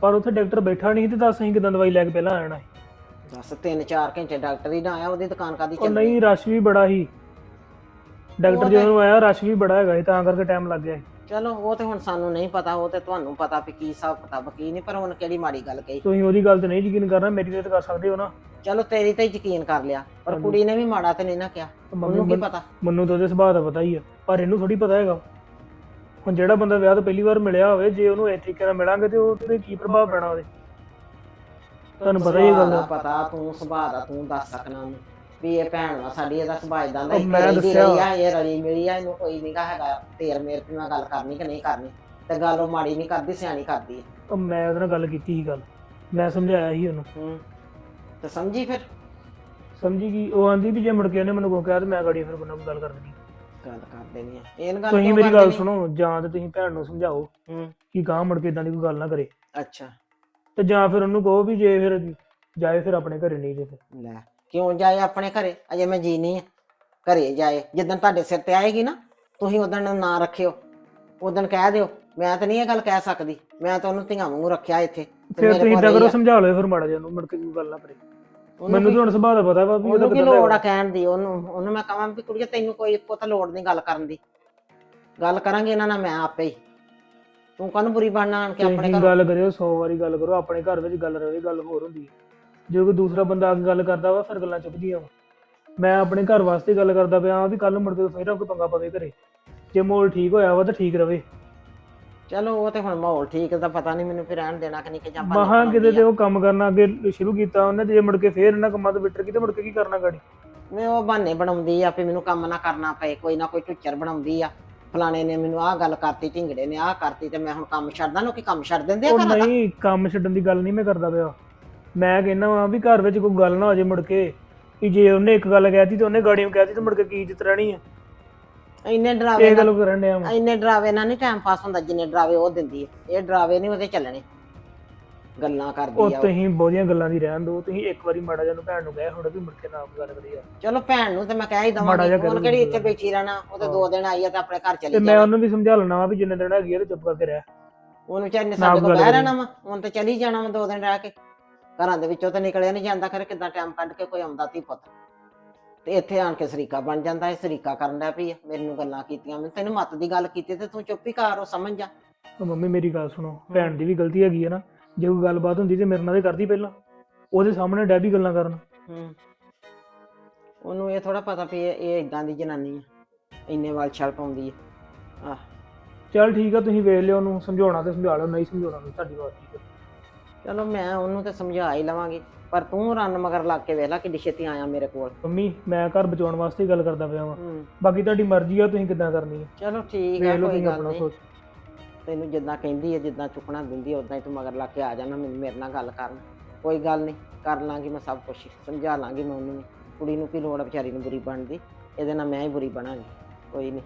ਪਰ ਉੱਥੇ ਡਾਕਟਰ ਬੈਠਾ ਨਹੀਂ ਤੇ ਦੱਸ ਅਸੀਂ ਕਿਦਾਂ ਦਵਾਈ ਲੈ ਕੇ ਪਹਿਲਾਂ ਆਣਾ ਬਸ ਤਿੰਨ ਚਾਰ ਘੰਟੇ ਡਾਕਟਰ ਹੀ ਨਾ ਆਇਆ ਉਹਦੀ ਦੁਕਾਨ ਕਾਦੀ ਉਹ ਚੱਲ ਨਹੀਂ ਰਸ਼ ਵੀ ਬੜਾ ਸੀ। ਡਾਕਟਰ ਉਹ ਤੇ- ਜਦੋਂ ਆਇਆ ਰਸ਼ ਵੀ ਬੜਾ ਹੈਗਾ ਸੀ ਤਾਂ ਕਰਕੇ ਟਾਈਮ ਲੱਗ ਗਿਆ ਸੀ। ਚਲੋ ਉਹ ਤੇ ਹੁਣ ਸਾਨੂੰ ਨਹੀਂ ਪਤਾ ਉਹ ਤੇ ਤੁਹਾਨੂੰ ਪਤਾ ਵੀ ਕੀ ਹਿਸਾਬ ਕਿਤਾਬ ਕੀ ਨਹੀਂ ਪਰ ਹੁਣ ਕਿਹੜੀ ਮਾੜੀ ਗੱਲ ਕਹੀ। ਤੁਸੀਂ ਉਹਦੀ ਗੱਲ ਤੇ ਨਹੀਂ ਯਕੀਨ ਕਰਨਾ ਮੇਰੀ ਤੇ ਤਾਂ ਕਰ ਸਕਦੇ ਹੋ ਨਾ। ਚਲੋ ਤੇਰੀ ਤੇ ਯਕੀਨ ਕਰ ਲਿਆ ਪਰ। ਕੁੜੀ ਨੇ ਵੀ ਮਾੜਾ ਤੇ ਨਹੀਂ ਨਾ ਕਿਹਾ ਉਹਨੂੰ ਕੀ ਪਤਾ? ਮੈਨੂੰ ਤਾਂ ਉਹਦੇ ਸੁਭਾਅ ਦਾ ਪਤਾ ਹੀ ਆ ਪਰ ਇਹਨੂੰ ਥੋੜੀ ਪਤਾ ਹੈਗਾ। ਹੁਣ ਜਿਹੜਾ ਬੰਦਾ ਵਿਆਹ ਤੋਂ ਪਹਿਲੀ ਵਾਰ ਮਿਲਿਆ ਹੋਵੇ ਜੇ ਉਹਨੂੰ ਇਸ ਤਰੀਕੇ ਨਾਲ ਮਿਲਾਂਗੇ ਤੇ ਉਹ ਤੇ ਕੀ ਪ੍ਰਭਾਵ ਪੈਣਾ ਉਹਦੇ? ਤੁਹਾਨੂੰ ਪਤਾ ਹੀ ਇਹ ਗੱਲ ਦਾ ਪਤਾ ਤੂੰ ਸੁਭਾਅ ਦਾ ਤੂੰ ਦੱਸ ਸਕਣਾ ਉਹਨੂੰ। ਵੀ ਇਹ ਭੈਣ ਵਾ ਸਾਡੀ ਇਹਦਾ ਸੁਭਾਅ ਇਦਾਂ ਦਾ ਉਹ ਹੀ ਮੈਂ ਦੱਸਿਆ ਰਹੀ ਆ ਇਹ ਰਲੀ ਮਿਲੀ ਆ ਇਹਨੂੰ ਕੋਈ ਨਹੀਂਗਾ ਹੈਗਾ ਤੇਰ ਮੇਰ ਤੇ ਨਾਲ ਗੱਲ ਕਰਨੀ ਕਿ ਨਹੀਂ ਕਰਨੀ। ਤੇ ਗੱਲ ਉਹ ਮਾੜੀ ਨਹੀਂ ਕਰਦੀ ਸਿਆਣੀ ਕਰਦੀ ਹੈ ਉਹ ਮੈਂ ਉਹਦੇ ਨਾਲ ਗੱਲ ਕੀਤੀ ਸੀ ਗੱਲ। ਮੈਂ ਸਮਝਾਇਆ ਸੀ ਉਹਨੂੰ। ਹੂੰ ਤੇ ਸਮਝੀ ਫਿਰ? ਸਮਝੀ ਗਈ। ਉਹ ਆਂਦੀ ਵੀ ਜੇ ਮੁੜ ਕੇ ਉਹਨੇ ਮੈਨੂੰ ਕੋ ਕਿਹਾ ਤੇ ਮੈਂ ਗਾੜੀ ਫਿਰ ਬੰਦਾ ਗੱਲ ਕਰ ਦੇਣੀ ਗੱਲ ਕਰ ਦੇਣੀ ਆ। ਇਹ ਗੱਲ ਤੁਸੀਂ ਕਿਉਂ ਮੇਰੀ ਗੱਲ? ਸੁਣੋ ਜਾਂ ਤੇ ਤੁਸੀਂ ਭੈਣ ਨੂੰ ਸਮਝਾਓ ਹੂੰ। ਕਿ ਗਾਂ ਮੁੜ ਕੇ ਇਦਾਂ ਦੀ ਕੋਈ ਗੱਲ ਨਾ ਕਰੇ। ਅੱਛਾ। ਤੇ ਜਾਂ ਫਿਰ ਉਹਨੂੰ ਕਹੋ ਵੀ ਜੇ ਫਿਰ ਜਾਏ ਫਿਰ ਆਪਣੇ ਘਰੇ ਨਹੀਂ ਜੇ ਫਿਰ। ਲੈ। ਕਿਉਂ ਜਾਏ ਆਪਣੇ ਘਰੇ? ਅਜੇ ਮੈਂ ਜੀ ਨਹੀਂ ਆ। ਘਰੇ ਜਾਏ। ਜਿੱਦਣ ਤੁਹਾਡੇ ਸਿਰ ਤੇ ਆਏਗੀ ਨਾ ਤੁਸੀਂ ਉਦੋਂ ਨਾਂ ਰੱਖਿਓ। ਉਦੋਂ ਕਹਿ ਦਿਓ ਮੈਂ ਤਾਂ ਨਹੀਂ ਇਹ ਗੱਲ ਕਹਿ ਸਕਦੀ। ਮੈਂ ਤਾਂ ਉਹਨੂੰ ਧੀਆਂ ਵਾਂਗੂ ਰੱਖਿਆ ਇੱਥੇ। ਤੇ ਫਿਰ ਮੇਰੇ ਤੁਸੀਂ ਕੋਲ ਇਦਾਂ ਰਹੀ ਆ। ਸਮਝਾ ਲਓ ਫਿਰ ਮਾੜਾ ਜਿਹਾ ਮੁੜ ਕੇ ਕੋਈ ਗੱਲ ਨਾ ਕਰੇ। ਉਹਨੂੰ ਮੈਨੂੰ ਤਾਂ ਹੁਣ ਸੁਭਾਅ ਦਾ ਪਤਾ ਵਾ ਵੀ ਉਹਦਾ ਉਹਨੂੰ ਕੀ ਕਿੱਦਾਂ ਦਾ ਲੋੜ ਆ ਹੈਗਾ। ਕਹਿਣ ਦੀ? ਉਹਨੂੰ ਉਹਨੂੰ ਮੈਂ ਕਹਾਂ ਵੀ ਕੁੜੀਏ ਤੈਨੂੰ ਕੋਈ ਪੁੱਤ ਲੋੜ ਨਹੀਂ ਗੱਲ ਕਰਨ ਦੀ। ਗੱਲ ਕਰਾਂਗੇ ਇਹਨਾਂ ਨਾਲ ਮੈਂ ਆਪੇ ਹੀ। ਤੂੰ ਕਾਹਨੂੰ ਬੁਰੀ ਬਣਨਾ ਆਣ ਕੇ ਆਪਣੇ ਤੁਸੀਂ ਘਰ? ਗੱਲ ਕਰਿਓ 100 ਵਾਰੀ ਗੱਲ ਕਰੋ। ਆਪਣੇ ਘਰ ਵਿੱਚ ਗੱਲ ਰਵੇ ਗੱਲ ਹੋਰ ਹੁੰਦੀ ਹੈ। ਜੇ ਕੋਈ ਦੂਸਰਾ ਬੰਦਾ ਆ ਕੇ ਗੱਲ ਕਰਦਾ ਵਾ ਫਿਰ ਗੱਲਾਂ ਚੁੱਕਦੀਆਂ ਵਾ। ਮੈਂ ਆਪਣੇ ਘਰ ਵਾਸਤੇ ਗੱਲ ਕਰਦਾ ਪਿਆ ਵਾਂ ਵੀ ਕੱਲ ਮੁੜ ਕੇ ਫਿਰ ਕੋਈ ਪੰਗਾ ਪਵੇ ਘਰੇ। ਜੇ ਮਾਹੌਲ ਠੀਕ ਹੋਇਆ ਵਾ ਤਾਂ ਠੀਕ ਰਵੇ। ਚਲੋ ਉਹ ਤੇ ਹੁਣ ਮਾਹੌਲ ਠੀਕ ਦਾ ਪਤਾ ਨਹੀਂ ਮੈਨੂੰ ਫਿਰ ਰਹਿਣ ਦੇਣਾ ਕਿ ਨਹੀਂ ਕਿ ਜਾਂ ਬੰਦ ਮਹਾ ਕਿਤੇ ਤੇ। ਉਹ ਕੰਮ ਕਰਨਾ ਅੱਗੇ ਸ਼ੁਰੂ ਕੀਤਾ ਉਹਨੇ ਜੇ ਮੁੜ ਕੇ ਫੇਰ ਇਹਨਾਂ ਕੰਮਾਂ ਤੋਂ ਵਿਟਰ ਕਿਤੇ ਮੁੜ ਕੇ ਕੀ ਕਰਨਾ ਗਾੜੀ? ਮੈਂ ਉਹ ਬਹਾਨੇ ਬਣਾਉਂਦੀ ਆ ਵੀ ਮੈਨੂੰ ਕੰਮ ਨਾ ਕਰਨਾ ਪਏ ਕੋਈ ਨਾ ਕੋਈ ਟੁੱਚਰ ਬਣਾਉਂਦੀ ਆ। ਫਲਾਣੇ ਨੇ ਮੈਨੂੰ ਆਹ ਗੱਲ ਕਰਤੀ ਢਿੰਗੜੇ ਨੇ ਆਹ ਕਰਤੀ ਤੇ ਮੈਂ ਹੁਣ ਕੰਮ ਛੱਡਦਾ ਲੋਕੀ ਕੰਮ ਛੱਡ ਦਿੰਦੇ ਆ ਉਹ ਘਰਾਂ ਦਾ। ਨਹੀਂ ਕੰਮ ਛੱਡਣ ਦੀ ਗੱਲ ਨਹੀਂ ਮੈਂ ਕਰਦਾ ਪਿਆ। ਮੈਂ ਕਹਿੰਦਾ ਵਾਂ ਵੀ ਘਰ ਵਿੱਚ ਕੋਈ ਗੱਲ ਨਾ ਹੋ ਜੇ ਮੁੜ ਕੇ ਕਿ ਜੇ ਉਹਨੇ ਇੱਕ ਗੱਲ ਕਹਿਤੀ ਤੇ ਉਹਨੇ ਗਾੜੀਆਂ ਕਹਿਤੀ ਤੇ ਮੁੜ ਕੇ ਕੀ ਇੱਜ਼ਤ ਰਹਿਣੀ ਹੈ ਇੰਨੇ ਡਰਾਵੇ ਇਹ ਨਾਲ ਗੱਲ ਕਰਨ ਡਿਆ ਵਾਂ ਇੰਨੇ ਡਰਾਵੇ ਨਾਲ ਨਹੀਂ ਟਾਈਮ ਪਾਸ ਹੁੰਦਾ ਜਿੰਨੇ ਡਰਾਵੇ ਉਹ ਦਿੰਦੀ ਹੈ ਇਹ ਡਰਾਵੇ ਨਹੀਂ ਉਹਦੇ ਚੱਲਣੇ ਗੱਲਾਂ ਉਹ ਕਰਦੀ ਆ ਉਹ। ਤੁਸੀਂ ਬਹੁਤੀਆਂ ਗੱਲਾਂ ਦੀ ਰਹਿਣ ਦੋ ਤੁਸੀਂ ਇੱਕ ਵਾਰੀ ਮਾੜਾ ਜਿਹਾ ਨੂੰ ਭੈਣ ਨੂੰ ਕਹਿ ਹੁਣ ਵੀ ਮੁੜ ਕੇ ਨਾ ਗੱਲ ਕਰੀ ਯਾਰ ਚਲੋ ਭੈਣ ਨੂੰ ਤੇ ਮੈਂ ਕਹਿ ਹੀ ਮਾੜਾ ਜਿਹਾ ਦਵਾਂਗੀ ਕਰੂਗੀ ਕਿਹੜੀ ਇੱਥੇ। ਬੈਠੀ ਰਹਿਣਾ ਉਹ ਤੇ। ਦੋ ਦਿਨ ਆਈ ਆ ਤੇ ਆਪਣੇ ਘਰ ਤੇ ਚਲੀ ਮੈਂ ਜਾਣਾ ਉਹਨੂੰ ਵੀ ਸਮਝਾ ਲੈਣਾ ਵਾ ਵੀ ਜਿੰਨੇ ਦਿਨ ਹੈਗੀ ਆ ਤੇ ਚੁੱਪ ਕਰਕੇ ਰਹਿ ਉਹਨੂੰ ਵਿਚਾਰੇ ਨੇ ਸਾਡੇ ਕੋਲ ਗੱਲ ਬਹਿ। ਰਹਿਣਾ ਵਾ ਹੁਣ ਤੇ ਚਲੀ ਜਾਣਾ ਵਾ ਦੋ ਦਿਨ ਰਹਿ ਕੇ ਘਰਾਂ ਦੇ ਵਿੱਚੋਂ ਤਾਂ ਨਿਕਲਿਆ ਨਹੀਂ ਜਾਂਦਾ ਖਰੇ ਕਿੱਦਾਂ ਟਾਈਮ ਕੱਢ ਕੇ ਕੋਈ ਆਉਂਦਾ ਤੀ ਪੁੱਤ? ਤੇ ਇੱਥੇ ਆਣ ਕੇ ਸਰੀਕਾ ਬਣ ਜਾਂਦਾ ਇਹ ਸਰੀਕਾ ਕਰਨ ਦਾ ਆ ਮੈਨੂੰ ਗੱਲਾਂ ਕੀਤੀਆਂ ਮੈਂ ਤੈਨੂੰ ਮੱਤ ਦੀ ਗੱਲ ਕੀਤੀ ਤੇ ਤੂੰ ਚੁੱਪ ਹੀ ਕਰ ਉਹ ਸਮਝ ਜਾ। ਉਹ ਮੰਮੀ ਮੇਰੀ ਗੱਲ ਸੁਣੋ ਭੈਣ ਦੀ ਵੀ ਗਲਤੀ ਹੈਗੀ ਹੈ ਨਾ ਜੇ ਕੋਈ ਗੱਲਬਾਤ ਹੁੰਦੀ ਤੇ ਮੇਰੇ ਨਾਲ ਤੇ ਕਰਦੀ ਪਹਿਲਾਂ ਉਹਦੇ ਸਾਹਮਣੇ ਡੈਬੀ ਗੱਲਾਂ ਕਰਨ। ਹੂੰ। ਉਹਨੂੰ ਇਹ ਥੋੜਾ ਪਤਾ ਵੀ ਇਹ ਇਹ ਇਦਾਂ ਦੀ ਜਨਾਨੀ ਆ ਇੰਨੇ ਵਾਲ ਛਲ ਪਾਉਂਦੀ ਆ। ਆਹ। ਚੱਲ ਠੀਕ ਆ ਤੁਸੀਂ ਵੇਖ ਲਿਓ ਉਹਨੂੰ ਸਮਝਾਉਣਾ ਤੇ ਸਮਝਾ ਲਓ ਨਹੀਂ ਸਮਝਾਉਣਾ ਤਾਂ ਤੁਹਾਡੀ ਬਾਤ ਠੀਕ ਹੈ ਚਲੋ ਮੈਂ ਉਹਨੂੰ ਤੇ ਸਮਝਾ ਹੀ ਲਵਾਂਗੀ ਪਰ ਤੂੰ ਰੰਨ ਮਗਰ ਲੱਗ ਕੇ ਵੇਖ ਲੈ ਕਿੱਡੀ ਛੇਤੀ ਆਇਆ ਮੇਰੇ ਕੋਲ। ਮੰਮੀ ਮੈਂ ਘਰ ਬਚਾਉਣ ਵਾਸਤੇ ਹੀ ਗੱਲ ਕਰਦਾ ਪਿਆ ਵਾਂ। ਹੂੰ। ਬਾਕੀ ਤੁਹਾਡੀ ਮਰਜ਼ੀ ਆ ਤੁਸੀਂ ਕਿੱਦਾਂ ਕਰਨੀ ਹੈ ਚਲੋ ਠੀਕ ਵੇਖ ਲਓ ਕੋਈ ਤੁਸੀਂ ਗੱਲ ਆਪਣਾ ਨਹੀਂ। ਸੋਚ। ਤੈਨੂੰ ਜਿੱਦਾਂ ਕਹਿੰਦੀ ਹੈ ਜਿੱਦਾਂ ਚੁੱਕਣਾ ਦਿੰਦੀ ਹੈ ਉਦਾਂ ਹੀ ਤੂੰ ਮਗਰ ਲੱਗ ਕੇ ਆ ਜਾਣਾ ਮੈਨੂੰ ਮੇਰੇ ਨਾਲ ਗੱਲ ਕਰਨ। ਕੋਈ ਗੱਲ ਨਹੀਂ ਕਰ ਲਾਂਗੀ ਮੈਂ ਸਭ ਕੁਝ ਸਮਝਾ ਲਾਂਗੀ ਮੈਂ ਉਹਨੂੰ ਵੀ। ਕੁੜੀ ਨੂੰ ਕੀ ਲੋੜ ਆ ਵਿਚਾਰੀ ਨੂੰ ਬੁਰੀ ਬਣਦੀ ਇਹਦੇ ਨਾਲ ਮੈਂ ਹੀ ਬੁਰੀ ਬਣਾਂਗੀ ਕੋਈ ਨਹੀਂ।